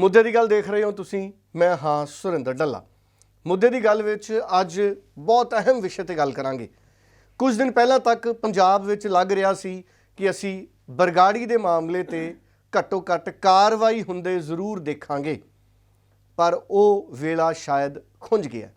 ਮੁੱਦੇ ਦੀ ਗੱਲ ਦੇਖ ਰਹੇ ਹੋ ਤੁਸੀਂ, ਮੈਂ ਹਾਂ ਸੁਰਿੰਦਰ ਡੱਲਾ। ਮੁੱਦੇ ਦੀ ਗੱਲ ਵਿੱਚ ਅੱਜ ਬਹੁਤ ਅਹਿਮ ਵਿਸ਼ੇ ਤੇ ਗੱਲ ਕਰਾਂਗੇ। ਕੁਝ ਦਿਨ ਪਹਿਲਾਂ ਤੱਕ ਪੰਜਾਬ ਵਿੱਚ ਲੱਗ ਰਿਹਾ ਸੀ ਕਿ ਅਸੀਂ ਬਰਗਾੜੀ ਦੇ ਮਾਮਲੇ ਤੇ ਘੱਟੋ ਘੱਟ ਕਾਰਵਾਈ ਹੁੰਦੇ ਜ਼ਰੂਰ ਦੇਖਾਂਗੇ। ਪਰ ਉਹ ਵੇਲਾ ਸ਼ਾਇਦ ਖੁੰਝ ਗਿਆ।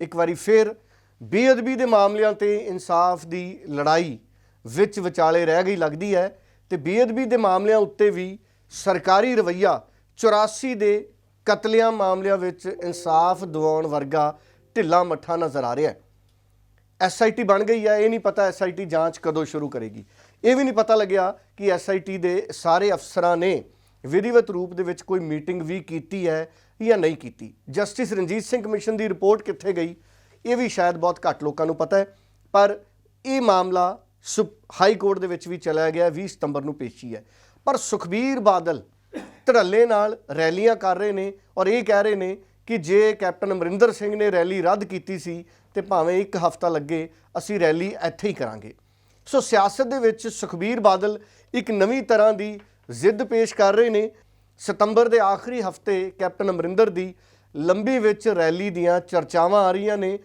ਇੱਕ ਵਾਰੀ ਫਿਰ ਬੇਅਦਬੀ ਦੇ ਮਾਮਲਿਆਂ ਤੇ ਇਨਸਾਫ ਦੀ ਲੜਾਈ ਵਿੱਚ ਵਿਚਾਲੇ ਰਹਿ ਗਈ ਲੱਗਦੀ ਹੈ ਤੇ ਬੇਅਦਬੀ ਦੇ ਮਾਮਲਿਆਂ ਉੱਤੇ ਵੀ ਸਰਕਾਰੀ ਰਵੱਈਆ 84 ਦੇ ਕਤਲੇਆਮ ਮਾਮਲਿਆਂ ਵਿੱਚ ਇਨਸਾਫ ਦਿਵਾਉਣ ਵਰਗਾ ਢਿੱਲਾ ਮੱਠਾ ਨਜ਼ਰ ਆ ਰਿਹਾ ਹੈ। ਐਸਆਈਟੀ ਬਣ ਗਈ ਹੈ ਇਹ ਨਹੀਂ ਪਤਾ ਐਸਆਈਟੀ ਜਾਂਚ ਕਦੋਂ ਸ਼ੁਰੂ ਕਰੇਗੀ। ਇਹ ਵੀ ਨਹੀਂ ਪਤਾ ਲੱਗਿਆ ਕਿ ਐਸਆਈਟੀ ਦੇ ਸਾਰੇ ਅਫਸਰਾਂ ਨੇ ਵਿਧੀਵਤ ਰੂਪ ਦੇ ਵਿੱਚ ਕੋਈ ਮੀਟਿੰਗ ਵੀ ਕੀਤੀ ਹੈ ਜਾਂ ਨਹੀਂ ਕੀਤੀ। ਜਸਟਿਸ ਰਣਜੀਤ ਸਿੰਘ ਕਮਿਸ਼ਨ ਦੀ ਰਿਪੋਰਟ ਕਿੱਥੇ ਗਈ, ਇਹ ਵੀ ਸ਼ਾਇਦ ਬਹੁਤ ਘੱਟ ਲੋਕਾਂ ਨੂੰ ਪਤਾ ਹੈ, ਪਰ ਇਹ ਮਾਮਲਾ ਸੁਪ- ਹਾਈ ਕੋਰਟ ਦੇ ਵਿੱਚ ਵੀ ਚਲਾ ਗਿਆ 20 ਸਤੰਬਰ ਨੂੰ ਪੇਸ਼ੀ ਹੈ। ਪਰ ਸੁਖਬੀਰ ਬਾਦਲ ਧੜੱਲੇ ਨਾਲ ਰੈਲੀਆਂ ਕਰ ਰਹੇ ਨੇ ਔਰ ਇਹ ਕਹਿ ਰਹੇ ਨੇ ਕਿ ਜੇ ਕੈਪਟਨ ਅਮਰਿੰਦਰ ਸਿੰਘ ਨੇ ਰੈਲੀ ਰੱਦ ਕੀਤੀ ਸੀ ਤੇ ਭਾਵੇਂ ਇੱਕ ਹਫ਼ਤਾ ਲੱਗੇ, ਅਸੀਂ ਰੈਲੀ ਇੱਥੇ ਹੀ ਕਰਾਂਗੇ। ਸੋ ਸਿਆਸਤ ਦੇ ਵਿੱਚ ਸੁਖਬੀਰ ਬਾਦਲ ਇੱਕ ਨਵੀਂ ਤਰ੍ਹਾਂ ਦੀ ਜ਼ਿੱਦ ਪੇਸ਼ ਕਰ ਰਹੇ ਨੇ। ਸਤੰਬਰ ਦੇ ਆਖਰੀ ਹਫ਼ਤੇ ਕੈਪਟਨ ਅਮਰਿੰਦਰ ਦੀ ਲੰਬੀ ਵਿੱਚ ਰੈਲੀ ਦੀਆਂ ਚਰਚਾਵਾਂ ਆ ਰਹੀਆਂ ਨੇ।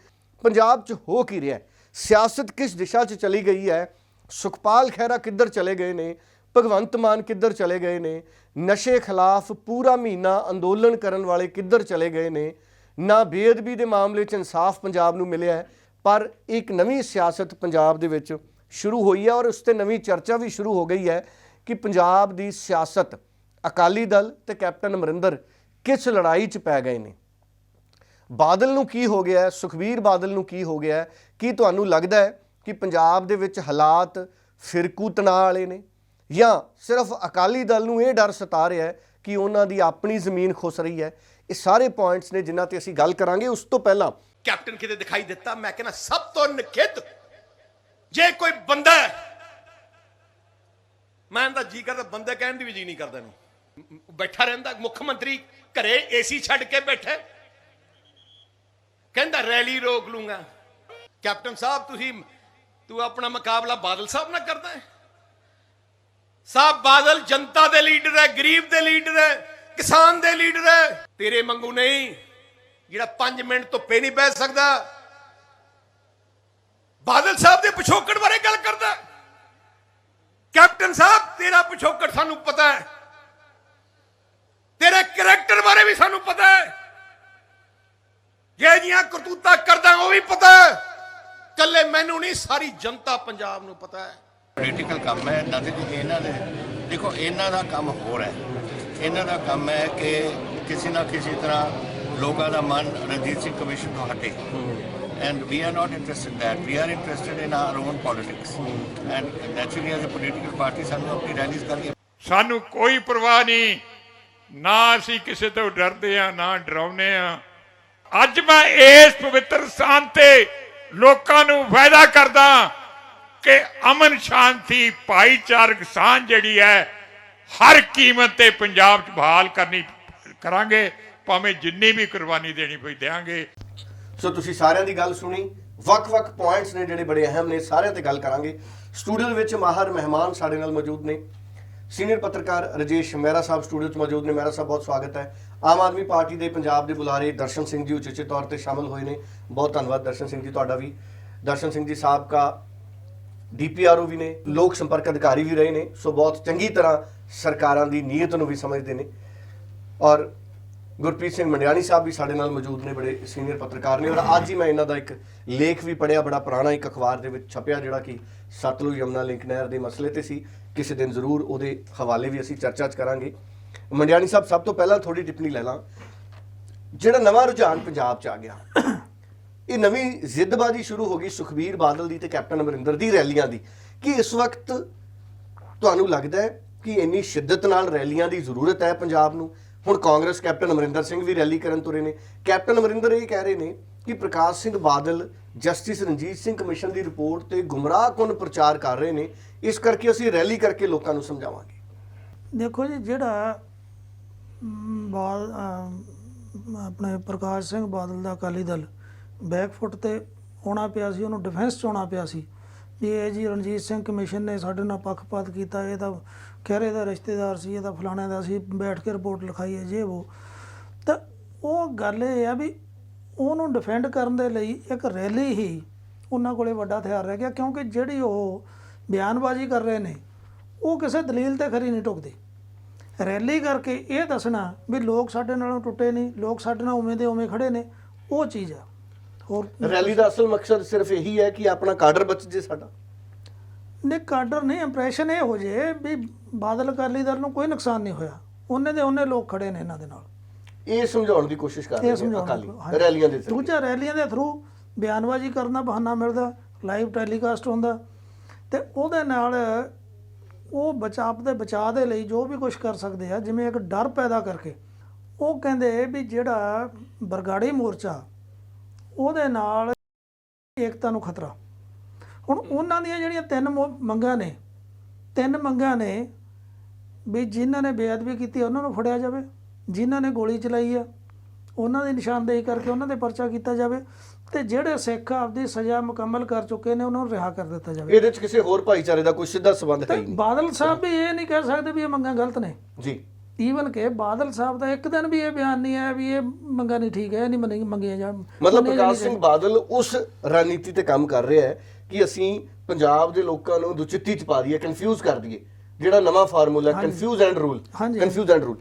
ਪੰਜਾਬ 'ਚ ਹੋ ਕੀ ਰਿਹਾ ਸਿਆਸਤ ਕਿਸ ਦਿਸ਼ਾ 'ਚ ਚਲੀ ਗਈ ਹੈ? ਸੁਖਪਾਲ ਖਹਿਰਾ ਕਿੱਧਰ ਚਲੇ ਗਏ ਨੇ? ਭਗਵੰਤ ਮਾਨ ਕਿੱਧਰ ਚਲੇ ਗਏ ਨੇ? ਨਸ਼ੇ ਖਿਲਾਫ ਪੂਰਾ ਮਹੀਨਾ ਅੰਦੋਲਨ ਕਰਨ ਵਾਲੇ ਕਿੱਧਰ ਚਲੇ ਗਏ ਨੇ, ਨਾ ਬੇਅਦਬੀ ਦੇ ਮਾਮਲੇ 'ਚ ਇਨਸਾਫ ਪੰਜਾਬ ਨੂੰ ਮਿਲਿਆ ਹੈ, ਪਰ ਇੱਕ ਨਵੀਂ ਸਿਆਸਤ ਪੰਜਾਬ ਦੇ ਵਿੱਚ ਸ਼ੁਰੂ ਹੋਈ ਹੈ ਔਰ ਉਸ ਤੇ ਨਵੀਂ ਚਰਚਾ ਵੀ ਸ਼ੁਰੂ ਹੋ ਗਈ ਹੈ ਕਿ ਪੰਜਾਬ ਦੀ ਸਿਆਸਤ ਅਕਾਲੀ ਦਲ ਤੇ ਕੈਪਟਨ ਅਮਰਿੰਦਰ ਕਿਸ ਲੜਾਈ 'ਚ ਪੈ ਗਏ ਨੇ। ਬਾਦਲ ਨੂੰ ਕੀ ਹੋ ਗਿਆ ਹੈ? ਸੁਖਬੀਰ ਬਾਦਲ ਨੂੰ ਕੀ ਹੋ ਗਿਆ ਕੀ ਤੁਹਾਨੂੰ ਲੱਗਦਾ ਹੈ ਕਿ ਪੰਜਾਬ ਦੇ ਵਿੱਚ ਹਾਲਾਤ ਫਿਰਕੂ ਤਣਾਅ ਵਾਲੇ ਨੇ? ਜਾਂ ਸਿਰਫ ਅਕਾਲੀ ਦਲ ਨੂੰ ਇਹ ਡਰ ਸਤਾ ਰਿਹਾ ਹੈ ਕਿ ਉਹਨਾਂ ਦੀ ਆਪਣੀ ਜ਼ਮੀਨ ਖੁੱਸ ਰਹੀ ਹੈ। ਇਹ ਸਾਰੇ ਪੁਆਇੰਟਸ ਨੇ ਜਿਨ੍ਹਾਂ ਤੇ ਅਸੀਂ ਗੱਲ ਕਰਾਂਗੇ। ਉਸ ਤੋਂ ਪਹਿਲਾਂ ਕੈਪਟਨ ਕਿਤੇ ਦਿਖਾਈ ਦਿੱਤਾ? ਮੈਂ ਕਹਿੰਦਾ, ਸਭ ਤੋਂ ਨਖਿੱਧ ਜੇ ਕੋਈ ਬੰਦਾ ਮੈਂ ਤਾਂ ਜੀ ਕਰਦਾ, ਬੰਦਾ ਕਹਿਣ ਦੀ ਵੀ ਜੀ ਨਹੀਂ ਕਰਦਾ ਨੂੰ ਬੈਠਾ ਰਹਿੰਦਾ, ਮੁੱਖ ਮੰਤਰੀ ਘਰੇ ਏਸੀ ਛੱਡ ਕੇ ਬੈਠਾ ਕਹਿੰਦਾ, ਰੈਲੀ ਰੋਕ ਲੂੰਗਾ। ਕੈਪਟਨ ਸਾਹਿਬ, ਤੁਸੀਂ ਤੂੰ ਆਪਣਾ ਮੁਕਾਬਲਾ ਬਾਦਲ ਸਾਹਿਬ ਨਾਲ ਕਰਦਾ ਹੈ? ਸਾਹਿਬ ਬਾਦਲ ਜਨਤਾ ਦੇ ਲੀਡਰ ਹੈ, ਗਰੀਬ ਦੇ ਲੀਡਰ ਹੈ, ਕਿਸਾਨ ਦੇ ਲੀਡਰ ਹੈ। ਤੇਰੇ ਮੰਗੂ ਨਹੀਂ, ਜਿਹੜਾ 5 ਮਿੰਟ ਧੁੱਪੇ ਨਹੀਂ ਬਹਿ ਸਕਦਾ। ਬਾਦਲ ਸਾਹਿਬ ਦੇ ਪਿਛੋਕੜ ਬਾਰੇ ਗੱਲ ਕਰਦਾ ਕੈਪਟਨ ਸਾਹਿਬ, ਤੇਰਾ ਪਿਛੋਕੜ ਸਾਨੂੰ ਪਤਾ ਹੈ। ਤੇਰੇ ਕੈਰੈਕਟਰ ਬਾਰੇ ਵੀ ਸਾਨੂੰ ਪਤਾ ਹੈ। ਜੇ ਜੀਆਂ ਕਰਤੂਤਾਂ ਕਰਦਾ, ਉਹ ਵੀ ਪਤਾ ਹੈ। ਕੱਲੇ ਮੈਨੂੰ ਨਹੀਂ, ਸਾਰੀ ਜਨਤਾ ਪੰਜਾਬ ਨੂੰ ਪਤਾ ਹੈ। ਪੋਲੀਟੀਕਲ ਕੰਮ ਹੈ ਨਦ ਇਹਨਾਂ ਦੇ। ਦੇਖੋ, ਇਹਨਾਂ ਦਾ ਕੰਮ ਹੋਰ ਹੈ। ਇਹਨਾਂ ਦਾ ਕੰਮ ਹੈ ਕਿ ਕਿਸੇ ਨਾ ਕਿਸੇ ਤਰ੍ਹਾਂ ਲੋਕਾਂ ਦਾ ਮਨ ਰਣਜੀਤ ਸਿੰਘ ਕਮਿਸ਼ਨ ਤੋਂ ਹਟੇ। And we are not interested in that we are interested in our own politics and naturally as a political party ਸਾਨੂੰ ਆਪਣੀ ਰੈਲੀਜ਼ ਕਰਕੇ ਸਾਨੂੰ ਕੋਈ ਪਰਵਾਹ ਨਹੀਂ। ਨਾ ਅਸੀਂ ਕਿਸੇ ਤੋਂ ਡਰਦੇ ਆ ਨਾ ਡਰਾਉਨੇ ਆ ਅੱਜ ਮੈਂ ਇਸ ਪਵਿੱਤਰ ਸਥਾਨ ਤੇ ਲੋਕਾਂ ਨੂੰ ਵਾਅਦਾ ਕਰਦਾ ਕਿ ਅਮਨ ਸ਼ਾਂਤੀ, ਭਾਈਚਾਰਕ ਸਾਂਝ ਜਿਹੜੀ ਹੈ, ਹਰ ਕੀਮਤ ਤੇ ਪੰਜਾਬ 'ਚ ਬਹਾਲ ਕਰਨੀ ਕਰਾਂਗੇ, ਭਾਵੇਂ ਜਿੰਨੀ ਵੀ ਕੁਰਬਾਨੀ ਦੇਣੀ ਪਈ ਦੇਾਂਗੇ ਸੋ ਤੁਸੀਂ ਸਾਰਿਆਂ ਦੀ ਗੱਲ ਸੁਣੀ ਵੱਖ-ਵੱਖ ਪੁਆਇੰਟਸ ਨੇ ਜਿਹੜੇ ਬੜੇ ਅਹਿਮ ਨੇ, ਸਾਰਿਆਂ ਤੇ ਗੱਲ ਕਰਾਂਗੇ। ਸਟੂਡੀਓ ਦੇ ਵਿੱਚ ਮਾਹਰ ਮਹਿਮਾਨ ਸਾਡੇ ਨਾਲ ਮੌਜੂਦ ਨੇ। ਸੀਨੀਅਰ ਪੱਤਰਕਾਰ ਰਜੇਸ਼ ਮਹਿਰਾ ਸਾਹਿਬ ਸਟੂਡੀਓ 'ਚ ਮੌਜੂਦ ਨੇ। ਮਹਿਰਾ ਸਾਹਿਬ, ਬਹੁਤ ਸਵਾਗਤ ਹੈ। ਆਮ ਆਦਮੀ ਪਾਰਟੀ ਦੇ ਪੰਜਾਬ ਦੇ ਬੁਲਾਰੇ ਦਰਸ਼ਨ ਸਿੰਘ ਜੀ ਉਚੇਚੇ ਤੌਰ ਤੇ ਸ਼ਾਮਲ ਹੋਏ ਨੇ। ਬਹੁਤ ਧੰਨਵਾਦ ਦਰਸ਼ਨ ਸਿੰਘ ਜੀ, ਤੁਹਾਡਾ ਵੀ। ਦਰਸ਼ਨ ਸਿੰਘ ਜੀ ਸਾਹਿਬ ਸਾਬਕਾ ਡੀਪੀਆਰਓ ਵੀ ਨੇ, ਲੋਕ ਸੰਪਰਕ ਅਧਿਕਾਰੀ ਵੀ ਰਹੇ ਨੇ, ਸੋ ਬਹੁਤ ਚੰਗੀ ਤਰ੍ਹਾਂ ਸਰਕਾਰਾਂ ਦੀ ਨੀਅਤ ਨੂੰ ਵੀ ਸਮਝਦੇ ਨੇ। ਔਰ ਗੁਰਪ੍ਰੀਤ ਸਿੰਘ ਮੰਡਿਆਣੀ ਸਾਹਿਬ ਵੀ ਸਾਡੇ ਨਾਲ ਮੌਜੂਦ ਨੇ, ਬੜੇ ਸੀਨੀਅਰ ਪੱਤਰਕਾਰ ਨੇ, ਔਰ ਅੱਜ ਹੀ ਮੈਂ ਇਹਨਾਂ ਦਾ ਇੱਕ ਲੇਖ ਵੀ ਪੜਿਆ ਬੜਾ ਪੁਰਾਣਾ ਇੱਕ ਅਖਬਾਰ ਦੇ ਵਿੱਚ ਛਪਿਆ, ਜਿਹੜਾ ਕਿ ਸਤਲੁਜ ਯਮਨਾ ਲਿੰਕ ਨਹਿਰ ਦੇ ਮਸਲੇ ਤੇ ਸੀ। ਕਿਸੇ ਦਿਨ ਜ਼ਰੂਰ ਉਹਦੇ ਹਵਾਲੇ ਵੀ ਅਸੀਂ ਚਰਚਾ ਚ ਕਰਾਂਗੇ। ਮੰਡਿਆਣੀ ਸਾਹਿਬ, ਸਭ ਤੋਂ ਪਹਿਲਾਂ ਥੋੜੀ ਟਿੱਪਣੀ ਲੈ ਲਾਂ। ਜਿਹੜਾ ਨਵਾਂ ਰੁਝਾਨ ਪੰਜਾਬ ਚ ਆ ਗਿਆ ਇਹ ਨਵੀਂ ਜ਼ਿੱਦਬਾਜ਼ੀ ਸ਼ੁਰੂ ਹੋ ਗਈ ਸੁਖਬੀਰ ਬਾਦਲ ਦੀ ਤੇ ਕੈਪਟਨ ਅਮਰਿੰਦਰ ਦੀ ਰੈਲੀਆਂ ਦੀ, ਕਿ ਇਸ ਵਕਤ ਤੁਹਾਨੂੰ ਲੱਗਦਾ ਹੈ ਕਿ ਇੰਨੀ ਸ਼ਿੱਦਤ ਨਾਲ ਰੈਲੀਆਂ ਦੀ ਜ਼ਰੂਰਤ ਹੈ ਪੰਜਾਬ ਨੂੰ? ਹੁਣ ਕਾਂਗਰਸ ਕੈਪਟਨ ਅਮਰਿੰਦਰ ਸਿੰਘ ਵੀ ਰੈਲੀ ਕਰਨ ਤੁਰੇ ਨੇ। ਕੈਪਟਨ ਅਮਰਿੰਦਰ ਇਹ ਕਹਿ ਰਹੇ ਨੇ ਕਿ ਪ੍ਰਕਾਸ਼ ਸਿੰਘ ਬਾਦਲ ਜਸਟਿਸ ਰਣਜੀਤ ਸਿੰਘ ਕਮਿਸ਼ਨ ਦੀ ਰਿਪੋਰਟ ਤੇ ਗੁੰਮਰਾਹਕੁਨ ਪ੍ਰਚਾਰ ਕਰ ਰਹੇ ਨੇ, ਇਸ ਕਰਕੇ ਅਸੀਂ ਰੈਲੀ ਕਰਕੇ ਲੋਕਾਂ ਨੂੰ ਸਮਝਾਵਾਂਗੇ। ਦੇਖੋ ਜੀ, ਜਿਹੜਾ ਬਾਲ ਆਪਣੇ ਪ੍ਰਕਾਸ਼ ਸਿੰਘ ਬਾਦਲ ਦਾ ਅਕਾਲੀ ਦਲ ਬੈਕਫੁੱਟ ਤੇ ਆਉਣਾ ਪਿਆ ਸੀ, ਉਹਨੂੰ ਡਿਫੈਂਸ 'ਚ ਆਉਣਾ ਪਿਆ ਸੀ। ਵੀ ਇਹ ਜੀ ਰਣਜੀਤ ਸਿੰਘ ਕਮਿਸ਼ਨ ਨੇ ਸਾਡੇ ਨਾਲ ਪੱਖਪਾਤ ਕੀਤਾ, ਇਹ ਤਾਂ ਖਹਿਰੇ ਦਾ ਰਿਸ਼ਤੇਦਾਰ ਸੀ, ਇਹ ਤਾਂ ਫਲਾਣੇ ਦਾ ਸੀ, ਬੈਠ ਕੇ ਰਿਪੋਰਟ ਲਿਖਾਈ ਹੈ ਜੇ ਉਹ। ਤਾਂ ਉਹ ਗੱਲ ਇਹ ਆ ਵੀ ਉਹਨੂੰ ਡਿਫੈਂਡ ਕਰਨ ਦੇ ਲਈ ਇੱਕ ਰੈਲੀ ਹੀ ਉਹਨਾਂ ਕੋਲੇ ਵੱਡਾ ਹਥਿਆਰ ਰਹਿ ਗਿਆ, ਕਿਉਂਕਿ ਜਿਹੜੀ ਉਹ ਬਿਆਨਬਾਜ਼ੀ ਕਰ ਰਹੇ ਨੇ, ਉਹ ਕਿਸੇ ਦਲੀਲ ਤੇ ਖਰੀ ਨਹੀਂ ਟੁਕਦੇ। ਰੈਲੀ ਕਰਕੇ ਇਹ ਦੱਸਣਾ ਵੀ ਲੋਕ ਸਾਡੇ ਨਾਲੋਂ ਟੁੱਟੇ ਨਹੀਂ, ਲੋਕ ਸਾਡੇ ਨਾਲ ਉਵੇਂ ਦੇ ਉਵੇਂ ਖੜੇ ਨੇ, ਉਹ ਚੀਜ਼ ਆ। ਹੋਰ ਰੈਲੀ ਦਾ ਅਸਲ ਮਕਸਦ ਸਿਰਫ ਇਹੀ ਹੈ ਕਿ ਆਪਣਾ ਕਾਡਰ ਬਚ ਜੇ ਸਾਡਾ ਨੇ ਕਾਡਰ ਨਹੀਂ ਇੰਪ੍ਰੈਸ਼ਨ ਇਹ ਹੋ ਜੇ ਵੀ ਬਾਦਲ ਅਕਾਲੀ ਦਲ ਨੂੰ ਕੋਈ ਨੁਕਸਾਨ ਨਹੀਂ ਹੋਇਆ ਉਹਨੇ ਦੇ ਉਹਨੇ ਲੋਕ ਖੜੇ ਨੇ ਇਹਨਾਂ ਦੇ ਨਾਲ ਇਹ ਸਮਝਾਉਣ ਦੀ ਕੋਸ਼ਿਸ਼ ਕਰ ਰਹੇ ਨੇ ਅਕਾਲੀ। ਰੈਲੀਆਂ ਦੇ ਜ਼ਰੀਏ। ਦੂਜਾ ਰੈਲੀਆਂ ਦੇ ਥਰੂ ਬਿਆਨਬਾਜ਼ੀ ਕਰਨ ਦਾ ਬਹਾਨਾ ਮਿਲਦਾ ਲਾਈਵ ਟੈਲੀਕਾਸਟ ਹੁੰਦਾ ਤੇ ਉਹਦੇ ਨਾਲ ਉਹ ਬਚਾਅ ਆਪਦੇ ਬਚਾਅ ਦੇ ਲਈ ਜੋ ਵੀ ਕੁਝ ਕਰ ਸਕਦੇ ਆ ਜਿਵੇਂ ਇੱਕ ਡਰ ਪੈਦਾ ਕਰਕੇ ਉਹ ਕਹਿੰਦੇ ਵੀ ਜਿਹੜਾ ਬਰਗਾੜੀ ਮੋਰਚਾ ਉਹਦੇ ਨਾਲ ਏਕਤਾ ਨੂੰ ਖਤਰਾ। ਹੁਣ ਉਹਨਾਂ ਦੀਆਂ ਜਿਹੜੀਆਂ ਤਿੰਨ ਮੰਗਾਂ ਨੇ ਤਿੰਨ ਮੰਗਾਂ ਨੇ ਵੀ ਜਿਨ੍ਹਾਂ ਨੇ ਬੇਅਦਬੀ ਕੀਤੀ ਉਹਨਾਂ ਨੂੰ ਫੜਿਆ ਜਾਵੇ ਜਿਨ੍ਹਾਂ ਨੇ ਗੋਲੀ ਚਲਾਈ ਆ ਉਹਨਾਂ ਦੀ ਨਿਸ਼ਾਨਦੇਹੀ ਕਰਕੇ ਉਹਨਾਂ ਦੇ ਪਰਚਾ ਕੀਤਾ ਜਾਵੇ ਤੇ ਜਿਹੜੇ ਸਿੱਖ ਆਪਦੀ ਸਜ਼ਾ ਮੁਕੰਮਲ ਕਰ ਚੁੱਕੇ ਨੇ ਉਹਨਾਂ ਨੂੰ ਰਿਹਾ ਕਰ ਦਿੱਤਾ ਜਾਵੇ। ਇਹਦੇ ਚ ਕਿਸੇ ਹੋਰ ਭਾਈਚਾਰੇ ਦਾ ਕੋਈ ਸਿੱਧਾ ਸਬੰਧ ਹੀ ਨਹੀਂ। ਬਾਦਲ ਸਾਹਿਬ ਵੀ ਇਹ ਨਹੀਂ ਕਹਿ ਸਕਦੇ ਵੀ ਇਹ ਮੰਗਾਂ ਗਲਤ ਨੇ। ਜੀ। ਈਵਨ ਕਿ ਬਾਦਲ ਸਾਹਿਬ ਦਾ ਇੱਕ ਦਿਨ ਵੀ ਇਹ ਬਿਆਨ ਨਹੀਂ ਆਇਆ ਵੀ ਇਹ ਮੰਗਾਂ ਨਹੀਂ ਠੀਕ ਹੈ ਇਹ ਨਹੀਂ ਮੰਨੀ- ਮੰਗੀਆਂ ਜਾ ਮਤਲਬ ਪ੍ਰਕਾਸ਼ ਸਿੰਘ ਬਾਦਲ ਉਸ ਰਣਨੀਤੀ ਤੇ ਕੰਮ ਕਰ ਰਿਹਾ ਹੈ ਕਿ ਅਸੀਂ ਪੰਜਾਬ ਦੇ ਲੋਕਾਂ ਨੂੰ ਦੁਚਿੱਤੀ ਚ ਪਾ ਦਈਏ ਕਨਫਿਊਜ਼ ਕਰ ਦਈਏ। ਜਿਹੜਾ ਨਵਾਂ formula confuse and rule. Confuse and rule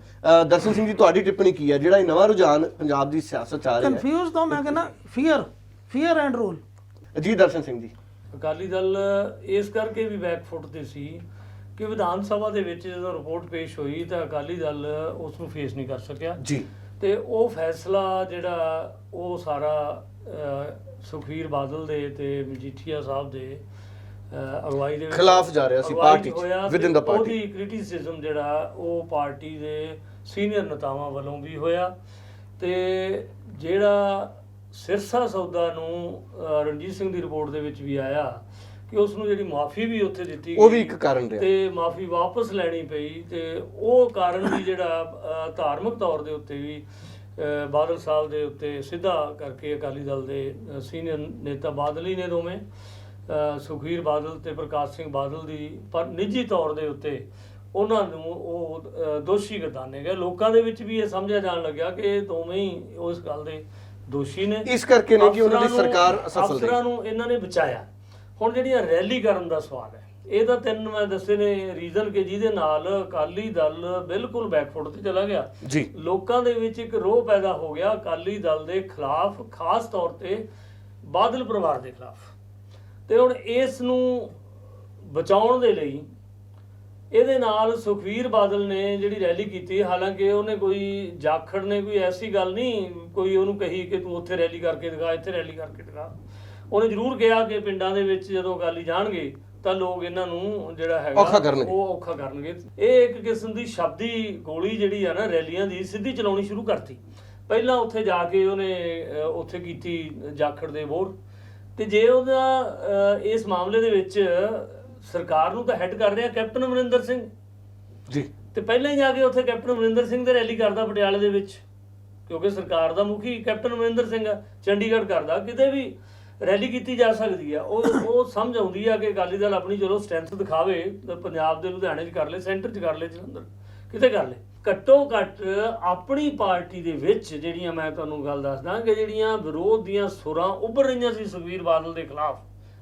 Darshan Singh ji ਤੁਹਾਡੀ ਟਿੱਪਣੀ ਕੀ ਹੈ? ਜਿਹੜਾ ਇਹ ਨਵਾਂ ਰੁਝਾਨ ਪੰਜਾਬ ਦੀ ਸਿਆਸਤ ਚ ਆ ਰਿਹਾ ਕਨਫਿਊਜ਼ ਤੋਂ ਮੈਂ ਕਹਿੰਦਾ ਫੀਅਰ ਫੀਅਰ ਐਂਡ ਰੂਲ ਹੈ ਜੀ ਦਰਸ਼ਨ ਸਿੰਘ ਜੀ। ਅਕਾਲੀ ਦਲ ਇਸ ਕਰਕੇ ਵੀ ਬੈਕਫੁੱਟ ਤੇ ਸੀ ਕਿ ਵਿਧਾਨ ਸਭਾ ਦੇ ਵਿੱਚ ਜਦੋਂ ਰਿਪੋਰਟ ਪੇਸ਼ ਹੋਈ ਤਾਂ ਅਕਾਲੀ ਦਲ ਉਸ ਨੂੰ ਫੇਸ ਨਹੀਂ ਕਰ ਸਕਿਆ। ਜੀ। ਤੇ ਉਹ ਫੈਸਲਾ ਜਿਹੜਾ ਉਹ ਸਾਰਾ ਅਹ, ਸੁਖਬੀਰ ਬਾਦਲ ਦੇ ਤੇ ਮਜੀਠੀਆ ਸਾਹਿਬ ਦੇ ਅਗਵਾਈ ਦੇ ਖਿਲਾਫ ਜਾ ਰਿਹਾ ਸੀ ਪਾਰਟੀ within the party। ਉਹਦੀ ਕ੍ਰਿਟਿਸਿਜ਼ਮ ਜਿਹੜਾ ਉਹ ਪਾਰਟੀ ਦੇ ਸੀਨੀਅਰ ਨੇਤਾਵਾਂ ਵੱਲੋਂ ਵੀ ਹੋਇਆ। ਤੇ ਜਿਹੜਾ ਸਿਰਸਾ ਸੌਦਾ ਨੂੰ ਰਣਜੀਤ ਸਿੰਘ ਦੀ ਰਿਪੋਰਟ ਦੇ ਵਿੱਚ ਵੀ ਆਇਆ ਕਿ ਉਸ ਨੂੰ ਜਿਹੜੀ ਮਾਫੀ ਵੀ ਉੱਥੇ ਦਿੱਤੀ ਉਹ ਵੀ ਇੱਕ ਕਾਰਨ ਰਿਹਾ। ਤੇ ਮਾਫੀ ਵਾਪਸ ਲੈਣੀ ਪਈ ਤੇ ਉਹ ਕਾਰਨ ਵੀ ਜਿਹੜਾ ਧਾਰਮਿਕ ਤੌਰ ਦੇ ਉੱਤੇ ਵੀ ਬਾਦਲ ਸਾਹਿਬ ਦੇ ਉੱਤੇ ਸਿੱਧਾ ਕਰਕੇ ਅਕਾਲੀ ਦਲ ਦੇ ਸੀਨੀਅਰ ਨੇਤਾ ਬਾਦਲ ਹੀ ਨੇ ਦੋਵੇਂ ਅਹ, ਸੁਖਬੀਰ ਬਾਦਲ ਤੇ ਪ੍ਰਕਾਸ਼ ਸਿੰਘ ਬਾਦਲ ਦੀ ਪਰ ਨਿੱਜੀ ਤੌਰ ਦੇ ਉੱਤੇ ਉਹਨਾਂ ਨੂੰ ਉਹ ਦੋਸ਼ੀ ਗਰਦਾਨੇ ਗਏ ਲੋਕਾਂ ਦੇ ਵਿੱਚ ਵੀ ਇਹ ਸਮਝਿਆ ਜਾਣ ਲੱਗਿਆ ਕਿ ਇਹ ਦੋਵੇਂ ਹੀ ਉਸ ਗੱਲ ਦੇ ਦੋਸ਼ੀ ਨੇ ਇਸ ਕਰਕੇ ਨੇ ਕਿ ਉਹਨਾਂ ਦੀ ਸਰਕਾਰ ਅਸਫਲ ਰਹੀ। ਅਫਸਰਾਂ ਨੂੰ ਇਹਨਾਂ ਨੇ ਬਚਾਇਆ ਹੁਣ ਜਿਹੜੀਆਂ ਰੈਲੀ ਕਰਨ ਦਾ ਸਵਾਲ ਹੈ ਇਹ ਤਾਂ ਤਿੰਨ ਮੈਂ ਦੱਸੇ ਨੇ ਰੀਜ਼ਨ ਕਿ ਜਿਹਦੇ ਨਾਲ ਅਕਾਲੀ ਦਲ ਬਿਲਕੁਲ ਬੈਕਫੁੱਟ ਤੇ ਚਲਾ ਗਿਆ। ਜੀ। ਲੋਕਾਂ ਦੇ ਵਿੱਚ ਇੱਕ ਰੋਹ ਪੈਦਾ ਹੋ ਗਿਆ ਅਕਾਲੀ ਦਲ ਦੇ ਖਿਲਾਫ ਖਾਸ ਤੌਰ ਤੇ ਬਾਦਲ ਪਰਿਵਾਰ ਦੇ ਖਿਲਾਫ। ਤੇ ਹੁਣ ਇਸ ਨੂੰ ਬਚਾਉਣ ਦੇ ਲਈ ਇਹਦੇ ਨਾਲ ਸੁਖਵੀਰ ਬਾਦਲ ਨੇ ਜਿਹੜੀ ਰੈਲੀ ਕੀਤੀ ਹਾਲਾਂਕਿ ਉਹਨੇ ਕੋਈ ਜਾਖੜ ਨੇ ਕੋਈ ਐਸੀ ਗੱਲ ਨਹੀਂ ਕੋਈ ਉਹਨੂੰ ਕਹੀ ਕਿ ਤੂੰ ਉੱਥੇ ਰੈਲੀ ਕਰਕੇ ਦਿਖਾ ਇੱਥੇ ਰੈਲੀ ਕਰਕੇ ਦਿਖਾ। ਉਹਨੇ ਜ਼ਰੂਰ ਕਿਹਾ ਕਿ ਪਿੰਡਾਂ ਦੇ ਵਿੱਚ ਜਦੋਂ ਅਕਾਲੀ ਜਾਣਗੇ ਤਾਂ ਲੋਕ ਇਹਨਾਂ ਨੂੰ ਜਿਹੜਾ ਹੈਗਾ ਔਖਾ ਕਰਨਗੇ। ਉਹ ਔਖਾ ਕਰਨਗੇ। ਇਹ ਇੱਕ ਕਿਸਮ ਦੀ ਸ਼ਬਦੀ ਗੋਲੀ ਜਿਹੜੀ ਆ ਨਾ ਰੈਲੀਆਂ ਦੀ ਸਿੱਧੀ ਚਲਾਉਣੀ ਸ਼ੁਰੂ ਕਰਤੀ। ਪਹਿਲਾਂ ਉੱਥੇ ਜਾ ਕੇ ਉਹਨੇ ਅਹ, ਉੱਥੇ ਕੀਤੀ ਜਾਖੜ ਦੇ ਵੋਟ ਤੇ ਜੇ ਉਹਦਾ ਅਹ, ਇਸ ਮਾਮਲੇ ਦੇ ਵਿੱਚ ਸਰਕਾਰ ਨੂੰ ਤਾਂ ਹੈੱਡ ਕਰ ਰਿਹਾ ਕੈਪਟਨ ਅਮਰਿੰਦਰ ਸਿੰਘ। ਜੀ। ਤੇ ਪਹਿਲਾਂ ਹੀ ਜਾ ਕੇ ਉੱਥੇ ਕੈਪਟਨ ਅਮਰਿੰਦਰ ਸਿੰਘ ਦੇ ਰੈਲੀ ਕਰਦਾ ਪਟਿਆਲੇ ਦੇ ਵਿੱਚ। ਕਿਉਂਕਿ ਸਰਕਾਰ ਦਾ ਮੁਖੀ ਕੈਪਟਨ ਅਮਰਿੰਦਰ ਸਿੰਘ ਆ ਚੰਡੀਗੜ੍ਹ ਕਰਦਾ। ਕਿਤੇ ਵੀ ਰੈਲੀ ਕੀਤੀ ਜਾ ਸਕਦੀ ਆ। ਉਹ ਉਹ ਸਮਝ ਆਉਂਦੀ ਆ ਕਿ ਅਕਾਲੀ ਦਲ ਆਪਣੀ ਚਲੋ ਸਟਰੈਂਥ ਦਿਖਾਵੇ ਪੰਜਾਬ ਦੇ ਲੁਧਿਆਣੇ 'ਚ ਕਰ ਲੇ ਸੈਂਟਰ 'ਚ ਕਰ ਲੇ ਜਲੰਧਰ। ਕਿਤੇ ਕਰ ਲੇ? ਘੱਟੋ ਘੱਟ ਆਪਣੀ ਪਾਰਟੀ ਦੇ ਵਿੱਚ ਜਿਹੜੀਆਂ ਮੈਂ ਤੁਹਾਨੂੰ ਗੱਲ ਦੱਸਦਾ ਕਿ ਜਿਹੜੀਆਂ ਵਿਰੋਧ ਦੀਆਂ ਸੁਰਾਂ ਉੱਭਰ ਰਹੀਆਂ ਸੀ ਸੁਖਵੀਰ ਬਾਦਲ ਦੇ ਖਿਲਾਫ,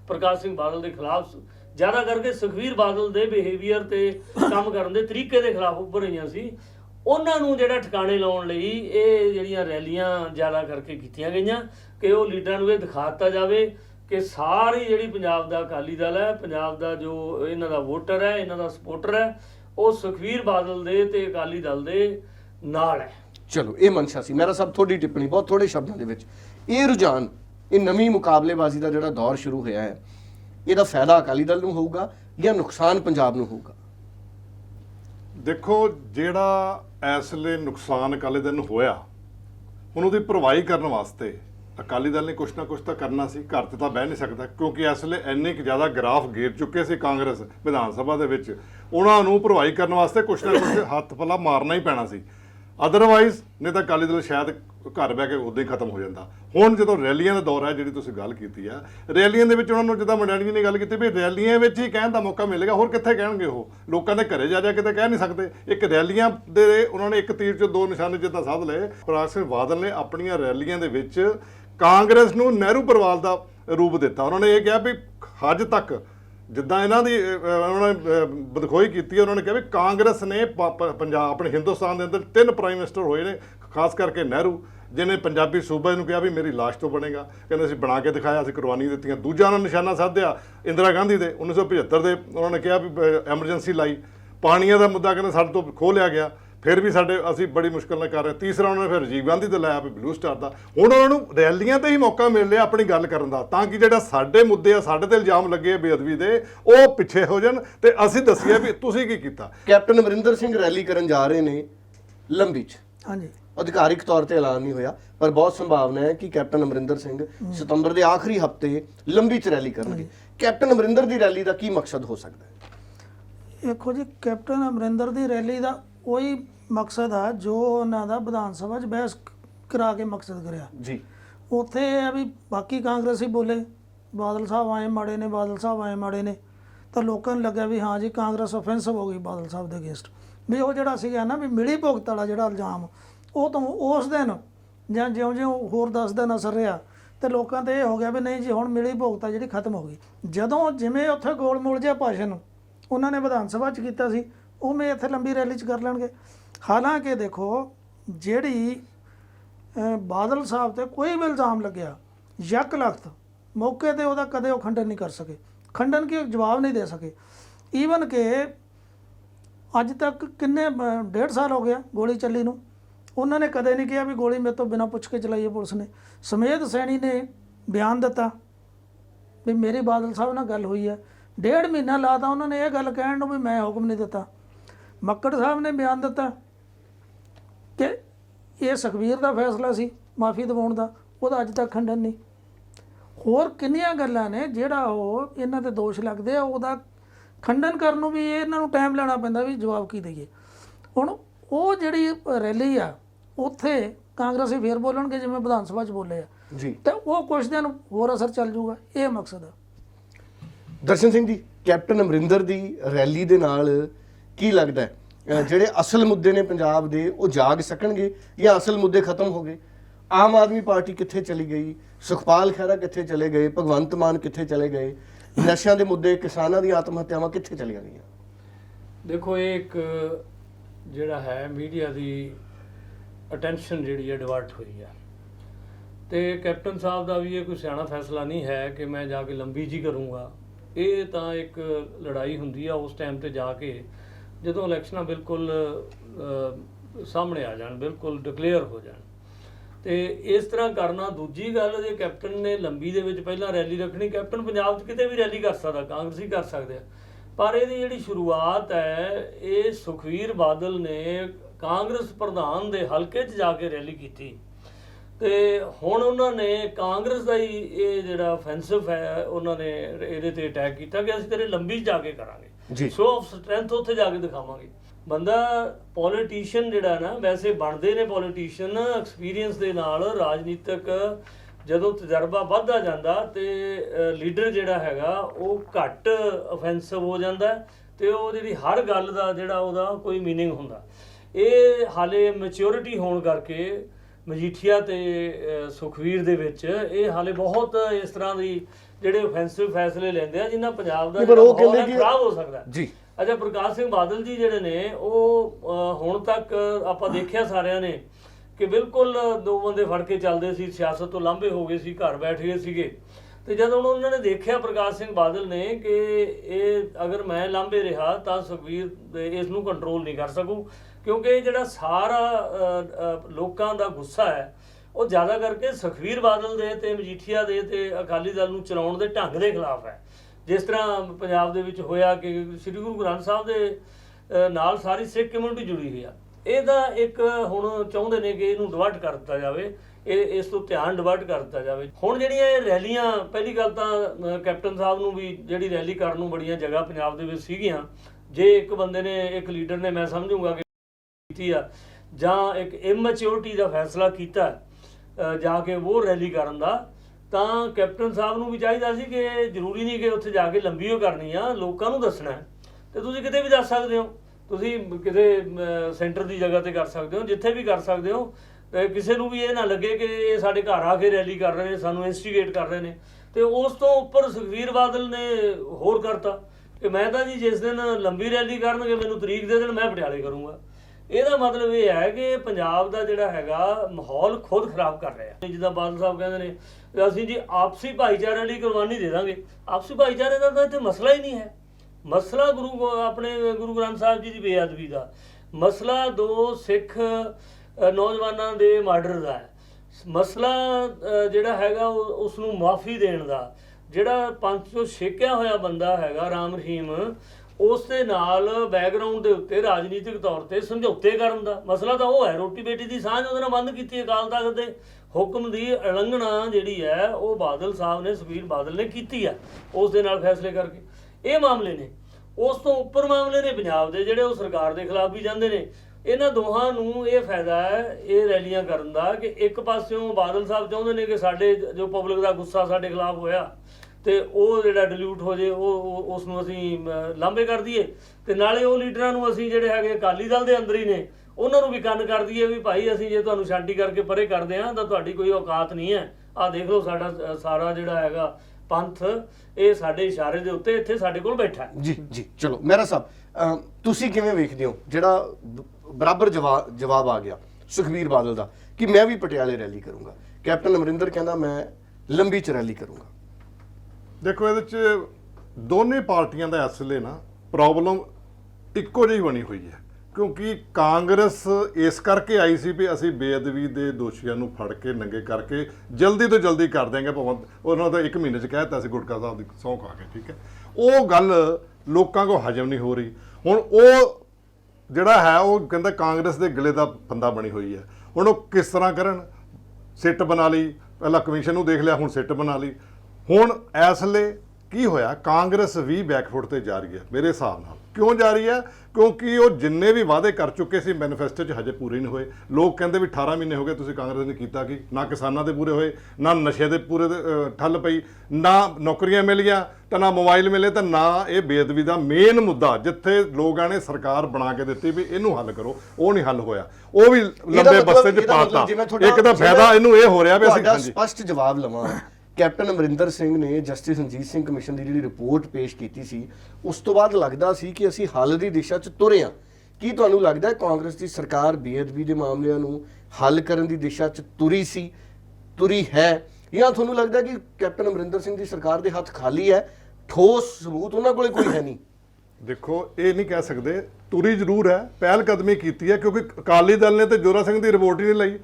ਪ੍ਰਕਾਸ਼ ਸਿੰਘ ਬਾਦਲ ਦੇ ਖਿਲਾਫ, ਜ਼ਿਆਦਾ ਕਰਕੇ ਸੁਖਵੀਰ ਬਾਦਲ ਦੇ ਬਿਹੇਵੀਅਰ ਤੇ ਕੰਮ ਕਰਨ ਦੇ ਤਰੀਕੇ ਦੇ ਖਿਲਾਫ ਉੱਭਰ ਰਹੀਆਂ ਸੀ। ਉਹਨਾਂ ਨੂੰ ਜਿਹੜਾ ਠਿਕਾਣੇ ਲਾਉਣ ਲਈ ਇਹ ਜਿਹੜੀਆਂ ਰੈਲੀਆਂ ਜ਼ਿਆਦਾ ਕਰਕੇ ਕੀਤੀਆਂ ਗਈਆਂ ਕਿ ਉਹ ਲੀਡਰਾਂ ਨੂੰ ਇਹ ਦਿਖਾਤਾ ਜਾਵੇ ਕਿ ਸਾਰੀ ਜਿਹੜੀ ਪੰਜਾਬ ਦਾ ਅਕਾਲੀ ਦਲ ਹੈ ਪੰਜਾਬ ਦਾ ਜੋ ਇਹਨਾਂ ਦਾ ਵੋਟਰ ਹੈ ਇਹਨਾਂ ਦਾ ਸਪੋਰਟਰ ਹੈ ਉਹ ਸੁਖਵੀਰ ਬਾਦਲ ਦੇ ਤੇ ਅਕਾਲੀ ਦਲ ਦੇ ਨਾਲ ਹੈ। ਚਲੋ ਇਹ ਮਨਸ਼ਾ ਸੀ। ਮੇਰਾ ਸਭ ਥੋੜੀ ਟਿੱਪਣੀ ਬਹੁਤ ਥੋੜੇ ਸ਼ਬਦਾਂ ਦੇ ਵਿੱਚ। ਇਹ ਰੁਝਾਨ ਇਹ ਨਵੀਂ ਮੁਕਾਬਲੇਬਾਜ਼ੀ ਦਾ ਜਿਹੜਾ ਦੌਰ ਸ਼ੁਰੂ ਹੋਇਆ ਹੈ ਇਹਦਾ ਫਾਇਦਾ ਅਕਾਲੀ ਦਲ ਨੂੰ ਹੋਊਗਾ ਜਾਂ ਨੁਕਸਾਨ ਪੰਜਾਬ ਨੂੰ ਹੋਊਗਾ? ਦੇਖੋ ਜਿਹੜਾ ਇਸ ਵੇਲੇ ਨੁਕਸਾਨ ਅਕਾਲੀ ਦਲ ਨੂੰ ਹੋਇਆ। ਹੁਣ ਉਹਦੀ ਭਰਵਾਈ ਕਰਨ ਵਾਸਤੇ ਅਕਾਲੀ ਦਲ ਨੇ ਕੁਛ ਨਾ ਕੁਛ ਤਾਂ ਕਰਨਾ ਸੀ, ਘਰ 'ਚ ਤਾਂ ਬਹਿ ਨਹੀਂ ਸਕਦਾ, ਕਿਉਂਕਿ ਇਸ ਵੇਲੇ ਇੰਨੇ ਕੁ ਜ਼ਿਆਦਾ ਗ੍ਰਾਫ ਗੇਰ ਚੁੱਕੇ ਸੀ ਕਾਂਗਰਸ ਵਿਧਾਨ ਸਭਾ ਦੇ ਵਿੱਚ। ਉਹਨਾਂ ਨੂੰ ਭਰਵਾਈ ਕਰਨ ਵਾਸਤੇ ਕੁਛ ਨਾ ਕੁਛ ਹੱਥ ਪੱਲਾ ਮਾਰਨਾ ਹੀ ਪੈਣਾ ਸੀ। ਅਦਰਵਾਈਜ਼ ਨਹੀਂ ਤਾਂ ਅਕਾਲੀ ਦਲ ਸ਼ਾਇਦ ਘਰ ਬਹਿ ਕੇ ਉਦੋਂ ਹੀ ਖਤਮ ਹੋ ਜਾਂਦਾ। ਹੁਣ ਜਦੋਂ ਰੈਲੀਆਂ ਦਾ ਦੌਰ ਹੈ, ਜਿਹੜੀ ਤੁਸੀਂ ਗੱਲ ਕੀਤੀ ਆ ਰੈਲੀਆਂ ਦੇ ਵਿੱਚ ਉਹਨਾਂ ਨੂੰ ਜਿੱਦਾਂ ਮੰਡਾਣੀ ਜੀ ਨੇ ਗੱਲ ਕੀਤੀ ਵੀ ਰੈਲੀਆਂ ਵਿੱਚ ਹੀ ਕਹਿਣ ਦਾ ਮੌਕਾ ਮਿਲੇਗਾ ਹੋਰ ਕਿੱਥੇ ਕਹਿਣਗੇ ਉਹ? ਲੋਕਾਂ ਦੇ ਘਰੇ ਜਾ ਜਾ ਕੇ ਤਾਂ ਕਹਿ ਨਹੀਂ ਸਕਦੇ। ਇੱਕ ਰੈਲੀਆਂ ਦੇ ਉਹਨਾਂ ਨੇ ਇੱਕ ਤੀਰ 'ਚ ਦੋ ਨਿਸ਼ਾਨੇ ਜਿੱਦਾਂ ਸਾਧ ਲਏ। ਪ੍ਰਕਾਸ਼ ਸਿੰਘ ਬਾਦਲ ਨੇ ਆਪਣੀਆਂ ਰੈਲੀਆਂ ਦੇ ਵਿੱਚ ਕਾਂਗਰਸ ਨੂੰ ਨਹਿਰੂ ਪਰਿਵਾਰ ਦਾ ਰੂਪ ਦਿੱਤਾ। ਉਹਨਾਂ ਨੇ ਇਹ ਕਿਹਾ ਵੀ ਅੱਜ ਤੱਕ ਜਿੱਦਾਂ ਇਹਨਾਂ ਦੀ ਅਹ, ਉਹਨਾਂ ਨੇ ਬਦਖੋਈ ਕੀਤੀ ਹੈ, ਉਹਨਾਂ ਨੇ ਕਿਹਾ ਵੀ ਕਾਂਗਰਸ ਨੇ ਪ- ਪ- ਪੰਜਾਬ ਆਪਣੇ ਹਿੰਦੁਸਤਾਨ ਦੇ ਅੰਦਰ ਤਿੰਨ ਪ੍ਰਾਈਮ ਮਿਨਿਸਟਰ ਹੋਏ ਨੇ ਖਾਸ ਕਰਕੇ ਨਹਿਰੂ ਜਿਹਨੇ ਪੰਜਾਬੀ ਸੂਬੇ ਨੂੰ ਕਿਹਾ ਵੀ ਮੇਰੀ ਲਾਸ਼ ਤੋਂ ਬਣੇਗਾ। ਕਹਿੰਦੇ ਅਸੀਂ ਬਣਾ ਕੇ ਦਿਖਾਇਆ ਅਸੀਂ ਕੁਰਬਾਨੀ ਦਿੱਤੀਆਂ। ਦੂਜਾ ਉਹਨਾਂ ਨੇ ਨਿਸ਼ਾਨਾ ਸਾਧਿਆ ਇੰਦਰਾ ਗਾਂਧੀ ਦੇ 1975 ਦੇ ਉਹਨਾਂ ਨੇ ਕਿਹਾ ਵੀ ਐਮਰਜੈਂਸੀ ਲਾਈ। ਪਾਣੀਆਂ ਦਾ ਮੁੱਦਾ ਕਹਿੰਦੇ ਸਾਡੇ ਤੋਂ ਖੋਹ ਲਿਆ ਗਿਆ। ਫਿਰ ਵੀ ਸਾਡੇ ਅਸੀਂ ਬੜੀ ਮੁਸ਼ਕਲ ਨਾਲ ਕਰ ਰਹੇ ਤੀਸਰਾ ਉਹਨਾਂ ਨੇ ਫਿਰ ਰਾਜੀਵ ਗਾਂਧੀ ਤੇ ਲਾਇਆ ਵੀ ਬਲੂ ਸਟਾਰ ਦਾ। ਹੁਣ ਉਹਨਾਂ ਨੂੰ ਰੈਲੀਆਂ ਤੇ ਹੀ ਮੌਕਾ ਮਿਲ ਲਿਆ ਆਪਣੀ ਗੱਲ ਕਰਨ ਦਾ ਤਾਂ ਕਿ ਜਿਹੜਾ ਸਾਡੇ ਮੁੱਦੇ ਆ ਸਾਡੇ ਤੇ ਇਲਜ਼ਾਮ ਲੱਗੇ ਆ ਬੇਅਦਬੀ ਦੇ ਉਹ ਪਿੱਛੇ ਹੋ ਜਾਣ ਤੇ ਅਸੀਂ ਦੱਸੀਏ ਵੀ ਤੁਸੀਂ ਕੀ ਕੀਤਾ। ਕੈਪਟਨ ਅਮਰਿੰਦਰ ਸਿੰਘ ਰੈਲੀ ਕਰਨ ਜਾ ਰਹੇ ਨੇ ਲੰਬੀ ਚ। ਹਾਂਜੀ। ਅਧਿਕਾਰਿਕ ਤੌਰ ਤੇ ਐਲਾਨ ਨਹੀਂ ਹੋਇਆ ਪਰ ਬਹੁਤ ਸੰਭਾਵਨਾ ਹੈ ਕਿ ਕੈਪਟਨ ਅਮਰਿੰਦਰ ਸਿੰਘ ਸਤੰਬਰ ਦੇ ਆਖਰੀ ਹਫ਼ਤੇ ਲੰਬੀ ਚ ਰੈਲੀ ਕਰਨਗੇ। ਕੈਪਟਨ ਅਮਰਿੰਦਰ ਦੀ ਰੈਲੀ ਦਾ ਕੀ ਮਕਸਦ ਹੋ ਸਕਦਾ ਹੈ? ਦੇਖੋ ਜੀ ਕੈਪਟਨ ਅਮਰਿੰਦਰ ਦੀ ਰੈਲੀ ਦਾ ਉਹੀ ਮਕਸਦ ਆ ਜੋ ਉਹਨਾਂ ਦਾ ਵਿਧਾਨ ਸਭਾ 'ਚ ਬਹਿਸ ਕਰਾ ਕੇ ਮਕਸਦ ਕਰਿਆ। ਜੀ। ਉੱਥੇ ਇਹ ਆ ਵੀ ਬਾਕੀ ਕਾਂਗਰਸੀ ਬੋਲੇ ਬਾਦਲ ਸਾਹਿਬ ਆਏ ਮਾੜੇ ਨੇ ਬਾਦਲ ਸਾਹਿਬ ਆਏ ਮਾੜੇ ਨੇ ਤਾਂ ਲੋਕਾਂ ਨੂੰ ਲੱਗਿਆ ਵੀ ਹਾਂ ਜੀ ਕਾਂਗਰਸ ਅਫੈਂਸਿਵ ਹੋ ਗਈ ਬਾਦਲ ਸਾਹਿਬ ਦੇ ਅਗੇਂਸਟ ਵੀ ਉਹ ਜਿਹੜਾ ਸੀਗਾ ਨਾ ਵੀ ਮਿਲੀ ਭੁਗਤ ਵਾਲਾ ਜਿਹੜਾ ਇਲਜ਼ਾਮ ਉਹ ਤੋਂ ਉਸ ਦਿਨ ਜਾਂ ਜਿਉਂ-ਜਿਉਂ ਹੋਰ 10 ਦਿਨ ਅਸਰ ਰਿਹਾ ਤੇ ਲੋਕਾਂ ਤੇ ਇਹ ਹੋ ਗਿਆ ਵੀ ਨਹੀਂ ਜੀ ਹੁਣ ਮਿਲੀ ਭੁਗਤ ਆ ਜਿਹੜੀ ਖਤਮ ਹੋ ਗਈ। ਜਦੋਂ ਜਿਵੇਂ ਉੱਥੇ ਗੋਲਮੋਲ ਜਿਹਾ ਭਾਸ਼ਣ ਉਹਨਾਂ ਨੇ ਵਿਧਾਨ ਸਭਾ 'ਚ ਕੀਤਾ ਸੀ ਉਹ ਮੈਂ ਇੱਥੇ ਲੰਬੀ ਰੈਲੀ 'ਚ ਕਰ ਲੈਣਗੇ। ਹਾਲਾਂਕਿ ਦੇਖੋ, ਜਿਹੜੀ ਬਾਦਲ ਸਾਹਿਬ ਤੇ ਕੋਈ ਵੀ ਇਲਜ਼ਾਮ ਲੱਗਿਆ, ਯਕ ਲਖਤ, ਮੌਕੇ ਤੇ ਉਹਦਾ ਕਦੇ ਉਹ ਖੰਡਨ ਨਹੀਂ ਕਰ ਸਕੇ। ਖੰਡਨ ਕੀ, ਜਵਾਬ ਨਹੀਂ ਦੇ ਸਕੇ। ਈਵਨ ਕਿ ਅੱਜ ਤੱਕ ਕਿੰਨੇ ਡੇਢ ਸਾਲ ਹੋ ਗਿਆ ਗੋਲੀ ਚੱਲੀ ਨੂੰ। ਉਹਨਾਂ ਨੇ ਕਦੇ ਨਹੀਂ ਕਿਹਾ ਵੀ ਗੋਲੀ ਮੇਰੇ ਤੋਂ ਬਿਨਾਂ ਪੁੱਛ ਕੇ ਚਲਾਈ ਹੈ ਪੁਲਿਸ ਨੇ। ਸਮੇਤ ਸੈਣੀ ਨੇ ਬਿਆਨ ਦਿੱਤਾ ਵੀ ਮੇਰੀ ਬਾਦਲ ਸਾਹਿਬ ਨਾਲ ਗੱਲ ਹੋਈ ਹੈ। ਡੇਢ ਮਹੀਨਾ ਲਾਤਾ, ਉਹਨਾਂ ਨੇ ਇਹ ਗੱਲ ਕਹਿਣ ਨੂੰ ਵੀ ਮੈਂ ਹੁਕਮ ਨਹੀਂ ਦਿੱਤਾ। ਮੱਕੜ ਸਾਹਿਬ ਨੇ ਬਿਆਨ ਦਿੱਤਾ ਕਿ ਇਹ ਸੁਖਬੀਰ ਦਾ ਫੈਸਲਾ ਸੀ ਮਾਫੀ ਦਿਵਾਉਣ ਦਾ ਉਹਦਾ ਅੱਜ ਤੱਕ ਖੰਡਨ ਨਹੀਂ। ਹੋਰ ਕਿੰਨੀਆਂ ਗੱਲਾਂ ਨੇ ਜਿਹੜਾ ਉਹ ਇਹਨਾਂ ਤੇ ਦੋਸ਼ ਲੱਗਦੇ ਆ ਉਹਦਾ ਖੰਡਨ ਕਰਨ ਨੂੰ ਵੀ ਇਹਨਾਂ ਨੂੰ ਟਾਈਮ ਲੈਣਾ ਪੈਂਦਾ ਵੀ ਜਵਾਬ ਕੀ ਦਈਏ। ਹੁਣ ਉਹ ਜਿਹੜੀ ਰੈਲੀ ਆ ਉੱਥੇ ਕਾਂਗਰਸੀ ਫੇਰ ਬੋਲਣਗੇ ਜਿਵੇਂ ਵਿਧਾਨ ਸਭਾ 'ਚ ਬੋਲੇ ਆ। ਜੀ। ਤੇ ਉਹ ਕੁਛ ਦਿਨ ਹੋਰ ਅਸਰ ਚੱਲ ਜਾਊਗਾ ਇਹ ਮਕਸਦ ਆ। ਦਰਸ਼ਨ ਸਿੰਘ ਜੀ ਕੈਪਟਨ ਅਮਰਿੰਦਰ ਦੀ ਰੈਲੀ ਦੇ ਨਾਲ ਕੀ ਲੱਗਦਾ ਹੈ? ਜਿਹੜੇ ਅਸਲ ਮੁੱਦੇ ਨੇ ਪੰਜਾਬ ਦੇ, ਉਹ ਜਾਗ ਸਕਣਗੇ ਜਾਂ ਅਸਲ ਮੁੱਦੇ ਖਤਮ ਹੋ ਗਏ? ਆਮ ਆਦਮੀ ਪਾਰਟੀ ਕਿੱਥੇ ਚਲੀ ਗਈ? ਸੁਖਪਾਲ ਖਹਿਰਾ ਕਿੱਥੇ ਚਲੇ ਗਏ? ਭਗਵੰਤ ਮਾਨ ਕਿੱਥੇ ਚਲੇ ਗਏ? ਨਸ਼ਿਆਂ ਦੇ ਮੁੱਦੇ, ਕਿਸਾਨਾਂ ਦੀ ਆਤਮ ਹੱਤਿਆਵਾਂ ਕਿੱਥੇ ਚਲੀਆਂ ਗਈਆਂ? ਦੇਖੋ, ਇਹ ਇੱਕ ਜਿਹੜਾ ਹੈ, ਮੀਡੀਆ ਦੀ ਅਟੈਂਸ਼ਨ ਜਿਹੜੀ ਹੈ ਡਿਵਰਟ ਹੋਈ ਹੈ। ਤੇ ਕੈਪਟਨ ਸਾਹਿਬ ਦਾ ਵੀ ਇਹ ਕੋਈ ਸਿਆਣਾ ਫੈਸਲਾ ਨਹੀਂ ਹੈ ਕਿ ਮੈਂ ਜਾ ਕੇ ਲੰਬੀ ਜੀ ਕਰੂੰਗਾ। ਇਹ ਤਾਂ ਇੱਕ ਲੜਾਈ ਹੁੰਦੀ ਆ, ਉਸ ਟਾਈਮ ਤੇ ਜਾ ਕੇ ਜਦੋਂ ਇਲੈਕਸ਼ਨਾਂ ਬਿਲਕੁਲ ਸਾਹਮਣੇ ਆ ਜਾਣ, ਬਿਲਕੁਲ ਡਿਕਲੇਅਰ ਹੋ ਜਾਣ। ਤੇ ਇਸ ਤਰ੍ਹਾਂ ਕਰਨਾ ਦੂਜੀ ਗੱਲ, ਜੇ ਕੈਪਟਨ ਨੇ ਲੰਬੀ ਦੇ ਵਿੱਚ ਪਹਿਲਾਂ ਰੈਲੀ ਰੱਖਣੀ, ਕੈਪਟਨ ਪੰਜਾਬ 'ਚ ਕਿਤੇ ਵੀ ਰੈਲੀ ਕਰ ਸਕਦਾ, ਕਾਂਗਰਸੀ ਕਰ ਸਕਦੇ ਆ। ਪਰ ਇਹਦੀ ਜਿਹੜੀ ਸ਼ੁਰੂਆਤ ਹੈ, ਇਹ ਸੁਖਵੀਰ ਬਾਦਲ ਨੇ ਕਾਂਗਰਸ ਪ੍ਰਧਾਨ ਦੇ ਹਲਕੇ 'ਚ ਜਾ ਕੇ ਰੈਲੀ ਕੀਤੀ। ਤੇ ਹੁਣ ਉਹਨਾਂ ਨੇ ਕਾਂਗਰਸ ਦਾ ਹੀ ਇਹ ਜਿਹੜਾ ਅਫੈਂਸਿਵ ਹੈ ਉਹਨਾਂ ਨੇ ਇਹਦੇ ਤੇ ਅਟੈਕ ਕੀਤਾ ਕਿ ਅਸੀਂ ਤੇਰੇ ਲੰਬੀ 'ਚ ਜਾ ਕੇ ਜੀ। ਕਰਾਂਗੇ ਸ਼ੋ ਆਫ ਸਟਰੈਂਥ ਉੱਥੇ ਜਾ ਕੇ ਦਿਖਾਵਾਂਗੇ ਬੰਦਾ ਪੋਲੀਟੀਸ਼ੀਅਨ ਜਿਹੜਾ ਨਾ ਵੈਸੇ ਬਣਦੇ ਨੇ ਪੋਲੀਟੀਸ਼ੀਅਨ ਐਕਸਪੀਰੀਅੰਸ ਦੇ ਨਾਲ ਰਾਜਨੀਤਿਕ ਜਦੋਂ ਤਜਰਬਾ ਵੱਧਦਾ ਜਾਂਦਾ ਤੇ ਲੀਡਰ ਜਿਹੜਾ ਹੈਗਾ ਉਹ ਘੱਟ ਅਫੈਂਸਿਵ ਹੋ ਜਾਂਦਾ ਤੇ ਉਹ ਜਿਹੜੀ ਹਰ ਗੱਲ ਦਾ ਜਿਹੜਾ ਉਹਦਾ ਕੋਈ मीनिंग ਹੁੰਦਾ ਇਹ ਹਾਲੇ ਮੈਚਿਓਰਿਟੀ ਹੋਣ ਕਰਕੇ ਮਜੀਠੀਆ ਤੇ ਸੁਖਵੀਰ ਦੇ ਵਿੱਚ ਇਹ ਹਾਲੇ ਬਹੁਤ ਇਸ ਤਰ੍ਹਾਂ ਦੀ ਜਿਹੜੇ ਆਫੈਂਸਿਵ ਫੈਸਲੇ ਲੈਂਦੇ ਆ ਜਿਨ੍ਹਾਂ ਪੰਜਾਬ ਦਾ ਖਰਾਬ ਹੋ ਸਕਦਾ। ਜੀ। ਅੱਛਾ ਪ੍ਰਕਾਸ਼ ਸਿੰਘ ਬਾਦਲ ਜੀ ਜਿਹੜੇ ਨੇ ਉਹ ਹੁਣ ਤੱਕ ਆਪਾਂ ਦੇਖਿਆ ਸਾਰਿਆਂ ਨੇ ਕਿ ਬਿਲਕੁਲ ਦੋ ਬੰਦੇ ਫੜ ਕੇ ਚੱਲਦੇ ਸੀ ਸਿਆਸਤ ਤੋਂ ਲਾਂਭੇ ਹੋ ਗਏ ਸੀ ਘਰ ਬੈਠ ਗਏ ਸੀਗੇ। ਤੇ ਜਦੋਂ ਉਹਨਾਂ ਨੇ ਦੇਖਿਆ ਪ੍ਰਕਾਸ਼ ਸਿੰਘ ਬਾਦਲ ਨੇ ਕਿ ਇਹ ਅਗਰ ਮੈਂ ਲਾਂਭੇ ਰਿਹਾ ਤਾਂ ਸੁਖਵੀਰ ਇਸ ਨੂੰ ਕੰਟਰੋਲ ਨਹੀਂ ਕਰ ਸਕੂ। ਕਿਉਂਕਿ ਇਹ ਜਿਹੜਾ ਸਾਰਾ ਲੋਕਾਂ ਦਾ ਗੁੱਸਾ ਹੈ, ਉਹ ਜ਼ਿਆਦਾ ਕਰਕੇ ਸੁਖਵੀਰ ਬਾਦਲ ਦੇ ਤੇ ਮਜੀਠੀਆ ਦੇ ਤੇ ਅਕਾਲੀ ਦਲ ਨੂੰ ਚਲਾਉਣ ਦੇ ਢੰਗ ਦੇ ਖਿਲਾਫ ਹੈ। ਜਿਸ ਤਰ੍ਹਾਂ ਪੰਜਾਬ ਦੇ ਵਿੱਚ ਹੋਇਆ ਕਿ ਸ੍ਰੀ ਗੁਰੂ ਗ੍ਰੰਥ ਸਾਹਿਬ ਦੇ ਨਾਲ ਸਾਰੀ ਸਿੱਖ ਕਮਿਊਨਿਟੀ ਜੁੜੀ ਹੋਈ ਆ। ਇਹਦਾ ਇੱਕ ਹੁਣ ਚਾਹੁੰਦੇ ਨੇ ਕਿ ਇਹਨੂੰ ਡਿਵਰਟ ਕਰ ਦਿੱਤਾ ਜਾਵੇ, ਇਹ, ਇਸ ਤੋਂ ਧਿਆਨ ਡਿਵਰਟ ਕਰ ਦਿੱਤਾ ਜਾਵੇ। ਹੁਣ ਜਿਹੜੀਆਂ ਇਹ ਰੈਲੀਆਂ, ਪਹਿਲੀ ਗੱਲ ਤਾਂ ਕੈਪਟਨ ਸਾਹਿਬ ਨੂੰ ਵੀ ਜਿਹੜੀ ਰੈਲੀ ਕਰਨ ਨੂੰ ਬੜੀਆਂ ਜਗ੍ਹਾ ਪੰਜਾਬ ਦੇ ਵਿੱਚ ਸੀਗੀਆਂ, ਜੇ ਇੱਕ ਬੰਦੇ ਨੇ, ਇੱਕ ਲੀਡਰ ਨੇ, ਮੈਂ ਸਮਝੂੰਗਾ ਕਿ ਕੀਤੀ ਆ, ਜਾਂ ਇੱਕ ਇਮੈਚਿਓਰਟੀ ਦਾ ਫੈਸਲਾ ਕੀਤਾ ਜਾ ਕੇ ਉਹ ਰੈਲੀ ਕਰਨ ਦਾ, ਤਾਂ ਕੈਪਟਨ ਸਾਹਿਬ ਨੂੰ ਵੀ ਚਾਹੀਦਾ ਸੀ ਕਿ ਜ਼ਰੂਰੀ ਨਹੀਂ ਕਿ ਉੱਥੇ ਜਾ ਕੇ ਲੰਬੀ ਹੋ ਕਰਨੀ ਆ, ਲੋਕਾਂ ਨੂੰ ਦੱਸਣਾ ਹੈ। ਤੇ ਤੁਸੀਂ ਕਿਤੇ ਵੀ ਦੱਸ ਸਕਦੇ ਹੋ, ਤੁਸੀਂ ਕਿਤੇ ਸੈਂਟਰ ਦੀ ਜਗ੍ਹਾ ਤੇ ਕਰ ਸਕਦੇ ਹੋ, ਜਿੱਥੇ ਵੀ ਕਰ ਸਕਦੇ ਹੋ ਕਿਸੇ ਨੂੰ ਵੀ ਇਹ ਨਾ ਲੱਗੇ ਕਿ ਇਹ ਸਾਡੇ ਘਰ ਆ ਕੇ ਰੈਲੀ ਕਰ ਰਹੇ ਨੇ, ਸਾਨੂੰ ਇਨਸਟੀਗੇਟ ਕਰ ਰਹੇ ਨੇ। ਤੇ ਉਸ ਤੋਂ ਉੱਪਰ ਸੁਖਵੀਰ ਬਾਦਲ ਨੇ ਹੋਰ ਕਰਤਾ, ਕਿ ਮੈਂ ਤਾਂ ਜੀ ਜਿਸ ਦਿਨ ਲੰਬੀ ਰੈਲੀ ਕਰਨਗੇ, ਮੈਨੂੰ ਤਰੀਕ ਦੇ ਦਿਨ ਮੈਂ ਪਟਿਆਲੇ ਕਰੂੰਗਾ। ਇਹਦਾ ਮਤਲਬ ਇਹ ਹੈ ਕਿ ਪੰਜਾਬ ਦਾ ਜਿਹੜਾ ਹੈਗਾ ਮਾਹੌਲ ਖੁਦ ਖਰਾਬ ਕਰ ਰਿਹਾ ਜਿੱਦਾਂ ਬਾਦਲ ਸਾਹਿਬ ਕਹਿੰਦੇ ਨੇ ਅਸੀਂ ਜੀ ਆਪਸੀ ਭਾਈਚਾਰੇ ਲਈ ਕੁਰਬਾਨੀ ਦੇ ਦਾਂਗੇ। ਆਪਸੀ ਭਾਈਚਾਰੇ ਦਾ ਤਾਂ ਇੱਥੇ ਮਸਲਾ ਹੀ ਨਹੀਂ ਹੈ। ਮਸਲਾ ਗੁਰੂ ਆਪਣੇ ਗੁਰੂ ਗ੍ਰੰਥ ਸਾਹਿਬ ਜੀ ਦੀ ਬੇਅਦਬੀ ਦਾ। ਮਸਲਾ ਦੋ ਸਿੱਖ ਨੌਜਵਾਨਾਂ ਦੇ ਮਰਡਰ ਦਾ ਹੈ। ਮਸਲਾ ਜਿਹੜਾ ਹੈਗਾ ਉਸ ਨੂੰ ਮਾਫੀ ਦੇਣ ਦਾ। ਜਿਹੜਾ ਪੰਜ ਤੋਂ ਛੇਕਿਆ ਹੋਇਆ ਬੰਦਾ ਹੈਗਾ ਰਾਮ ਰਹੀਮ ਉਸ ਦੇ ਨਾਲ ਬੈਕਗ੍ਰਾਉਂਡ ਦੇ ਉੱਤੇ ਰਾਜਨੀਤਿਕ ਤੌਰ ਤੇ ਸਮਝੌਤੇ ਕਰਨ ਦਾ ਮਸਲਾ ਤਾਂ ਉਹ ਹੈ, ਰੋਟੀ ਬੇਟੀ ਦੀ ਸਾਂਝ ਉਹਦੇ ਨਾਲ ਬੰਦ ਕੀਤੀ ਅਕਾਲ ਤਖਤ ਦੇ। ਹੁਕਮ ਦੀ ਉਲੰਘਣਾ ਜਿਹੜੀ ਹੈ, ਉਹ ਬਾਦਲ ਸਾਹਿਬ ਨੇ, ਸੁਖਬੀਰ ਬਾਦਲ ਨੇ ਕੀਤੀ ਹੈ, ਉਸ ਦੇ ਨਾਲ ਫੈਸਲੇ ਕਰਕੇ। ਇਹ ਮਾਮਲੇ ਨੇ। ਉਸ ਤੋਂ ਉੱਪਰ ਮਾਮਲੇ ਨੇ ਪੰਜਾਬ ਦੇ, ਜਿਹੜੇ ਉਹ ਸਰਕਾਰ ਦੇ ਖਿਲਾਫ ਵੀ ਜਾਂਦੇ ਨੇ। ਇਹਨਾਂ ਦੋਹਾਂ ਨੂੰ ਇਹ ਫਾਇਦਾ ਹੈ, ਇਹ ਰੈਲੀਆਂ ਕਰਨ ਦਾ ਕਿ ਇੱਕ ਪਾਸਿਓਂ ਬਾਦਲ ਸਾਹਿਬ ਚਾਹੁੰਦੇ ਨੇ ਕਿ ਸਾਡੇ ਜੋ ਪਬਲਿਕ ਦਾ ਗੁੱਸਾ ਸਾਡੇ ਖਿਲਾਫ ਹੋਇਆ ਤੇ ਉਹ ਜਿਹੜਾ ਡਿਲੂਟ ਹੋ ਜੇ ਉਹ ਉਸ ਨੂੰ ਅਸੀਂ ਅਮ, ਲਾਂਭੇ ਕਰ ਦਈਏ। ਤੇ ਨਾਲੇ ਉਹ ਲੀਡਰਾਂ ਨੂੰ ਅਸੀਂ ਜਿਹੜੇ ਹੈਗੇ ਅਕਾਲੀ ਦਲ ਦੇ ਅੰਦਰ ਹੀ ਨੇ ਉਹਨਾਂ ਨੂੰ ਵੀ ਕੰਨ ਕਰ ਦਈਏ ਵੀ ਭਾਈ ਅਸੀਂ ਜੇ ਤੁਹਾਨੂੰ ਛਾਂਟੀ ਕਰਕੇ ਪਰੇ ਕਰਦੇ ਆ ਤਾਂ ਤੁਹਾਡੀ ਕੋਈ ਔਕਾਤ ਨਹੀਂ ਹੈ। ਆਹ ਦੇਖ ਲਓ ਸਾਡਾ ਸਾਰਾ ਜਿਹੜਾ ਹੈਗਾ ਪੰਥ ਇਹ ਸਾਡੇ ਇਸ਼ਾਰੇ ਦੇ ਉੱਤੇ ਇੱਥੇ ਸਾਡੇ ਕੋਲ ਬੈਠਾ ਹੈ। ਜੀ ਜੀ ਚਲੋ ਮੇਰਾ ਸਾਹਿਬ ਤੁਸੀਂ ਕਿਵੇਂ ਵੇਖਦੇ ਹੋ? ਜਿਹੜਾ ਬਰਾਬਰ ਜਵਾਬ ਜਵਾਬ ਆ ਗਿਆ ਸੁਖਬੀਰ ਬਾਦਲ ਦਾ ਕਿ ਮੈਂ ਵੀ ਪਟਿਆਲੇ ਰੈਲੀ ਕਰੂੰਗਾ। ਕੈਪਟਨ ਅਮਰਿੰਦਰ ਕਹਿੰਦਾ ਮੈਂ ਲੰਬੀ ਚ ਰੈਲੀ ਕਰੂੰਗਾ। ਦੇਖੋ, ਇਹਦੇ ਚ ਦੋਨੇ ਪਾਰਟੀਆਂ ਦਾ ਅਸਲੇ ਨਾ ਪ੍ਰੋਬਲਮ ਇੱਕੋ ਜਿਹੀ ਬਣੀ ਹੋਈ ਹੈ। ਕਿਉਂਕਿ ਕਾਂਗਰਸ ਇਸ ਕਰਕੇ ਆਈ ਸੀ ਵੀ ਅਸੀਂ ਬੇਅਦਬੀ ਦੇ ਦੋਸ਼ੀਆਂ ਨੂੰ ਫੜ ਕੇ, ਨੰਗੇ ਕਰਕੇ ਜਲਦੀ ਤੋਂ ਜਲਦੀ ਕਰ ਦਿਆਂਗੇ ਭਵਨ ਉਹਨਾਂ ਦਾ 1 ਮਹੀਨੇ ਚ ਕਹਿਤਾ ਸੀ, ਗੁਟਕਾ ਸਾਹਿਬ ਦੀ ਸਹੁੰ ਖਾ ਕੇ, ਠੀਕ ਹੈ। ਉਹ ਗੱਲ ਲੋਕਾਂ ਕੋ ਹਜਮ ਨਹੀਂ ਹੋ ਰਹੀ। ਹੁਣ ਉਹ ਜਿਹੜਾ ਹੈ, ਉਹ ਕਹਿੰਦਾ ਕਾਂਗਰਸ ਦੇ ਗਲੇ ਦਾ ਬੰਦਾ ਬਣੀ ਹੋਈ ਹੈ। ਹੁਣ ਉਹ ਕਿਸ ਤਰ੍ਹਾਂ ਕਰਨ? ਸਿੱਟ ਬਣਾ ਲਈ। ਪਹਿਲਾਂ ਕਮਿਸ਼ਨ ਨੂੰ ਦੇਖ ਲਿਆ, ਹੁਣ ਸਿੱਟ ਬਣਾ ਲਈ। ਹੁਣ ਇਸ ਵੇਲੇ ਕੀ ਹੋਇਆ? ਕਾਂਗਰਸ ਵੀ ਬੈਕਫੁੱਟ ਤੇ ਜਾ ਰਹੀ ਹੈ ਮੇਰੇ ਹਿਸਾਬ ਨਾਲ। ਕਿਉਂ ਜਾ ਰਹੀ ਹੈ? ਕਿਉਂਕਿ ਉਹ ਜਿੰਨੇ ਵੀ ਵਾਅਦੇ ਕਰ ਚੁੱਕੇ ਸੀ ਮੈਨੀਫੈਸਟੋ 'ਚ ਹਜੇ ਪੂਰੇ ਨਹੀਂ ਹੋਏ। ਲੋਕ ਕਹਿੰਦੇ ਵੀ 18 ਮਹੀਨੇ ਹੋ ਗਏ ਤੁਸੀਂ ਕਾਂਗਰਸ ਨੇ ਕੀਤਾ ਕੀ? ਨਾ ਕਿਸਾਨਾਂ ਦੇ ਪੂਰੇ ਹੋਏ ਨਾ ਨਸ਼ੇ ਦੇ ਪੂਰੇ ਠੱਲ ਪਈ ਨਾ ਨੌਕਰੀਆਂ ਮਿਲੀਆਂ ਤਾਂ ਨਾ ਮੋਬਾਈਲ ਮਿਲੇ ਤਾਂ ਨਾ ਇਹ ਬੇਅਦਬੀ ਦਾ ਮੇਨ ਮੁੱਦਾ ਜਿੱਥੇ ਲੋਕਾਂ ਨੇ ਸਰਕਾਰ ਬਣਾ ਕੇ ਦਿੱਤੀ ਵੀ ਇਹਨੂੰ ਹੱਲ ਕਰੋ ਉਹ ਨਹੀਂ ਹੱਲ ਹੋਇਆ। ਉਹ ਵੀ ਲੰਬੇ ਬਸਤੇ 'ਚ ਪਾਤਾ। ਇੱਕ ਤਾਂ ਫਾਇਦਾ ਇਹਨੂੰ ਇਹ ਹੋ ਰਿਹਾ ਵੀ ਅਸੀਂ ਸਪਸ਼ਟ ਜਵਾਬ ਲਵਾਂ। ਕੈਪਟਨ ਅਮਰਿੰਦਰ ਸਿੰਘ ਨੇ ਜਸਟਿਸ ਰਣਜੀਤ ਸਿੰਘ ਕਮਿਸ਼ਨ ਦੀ ਜਿਹੜੀ ਰਿਪੋਰਟ ਪੇਸ਼ ਕੀਤੀ ਸੀ, ਉਸ ਤੋਂ ਬਾਅਦ ਲੱਗਦਾ ਸੀ ਕਿ ਅਸੀਂ ਹੱਲ ਦੀ ਦਿਸ਼ਾ 'ਚ ਤੁਰੇ ਹਾਂ ਕੀ ਤੁਹਾਨੂੰ ਲੱਗਦਾ ਹੈ ਕਾਂਗਰਸ ਦੀ ਸਰਕਾਰ ਬੇਅਦਬੀ ਦੇ ਮਾਮਲਿਆਂ ਨੂੰ ਹੱਲ ਕਰਨ ਦੀ ਦਿਸ਼ਾ 'ਚ ਤੁਰੀ ਸੀ, ਤੁਰੀ ਹੈ? ਜਾਂ ਤੁਹਾਨੂੰ ਲੱਗਦਾ ਕਿ ਕੈਪਟਨ ਅਮਰਿੰਦਰ ਸਿੰਘ ਦੀ ਸਰਕਾਰ ਦੇ ਹੱਥ ਖਾਲੀ ਹੈ? ਠੋਸ ਸਬੂਤ ਉਹਨਾਂ ਕੋਲੇ ਕੋਈ ਹੈ ਨਹੀਂ? ਦੇਖੋ, ਇਹ ਨਹੀਂ ਕਹਿ ਸਕਦੇ। ਤੁਰੀ ਜ਼ਰੂਰ ਹੈ ਪਹਿਲ ਕਦਮੀ ਕੀਤੀ ਹੈ, ਕਿਉਂਕਿ ਅਕਾਲੀ ਦਲ ਨੇ ਤੇ ਜੋਰਾ ਸਿੰਘ ਦੀ ਰਿਪੋਰਟ ਹੀ ਨਹੀਂ ਲਈ।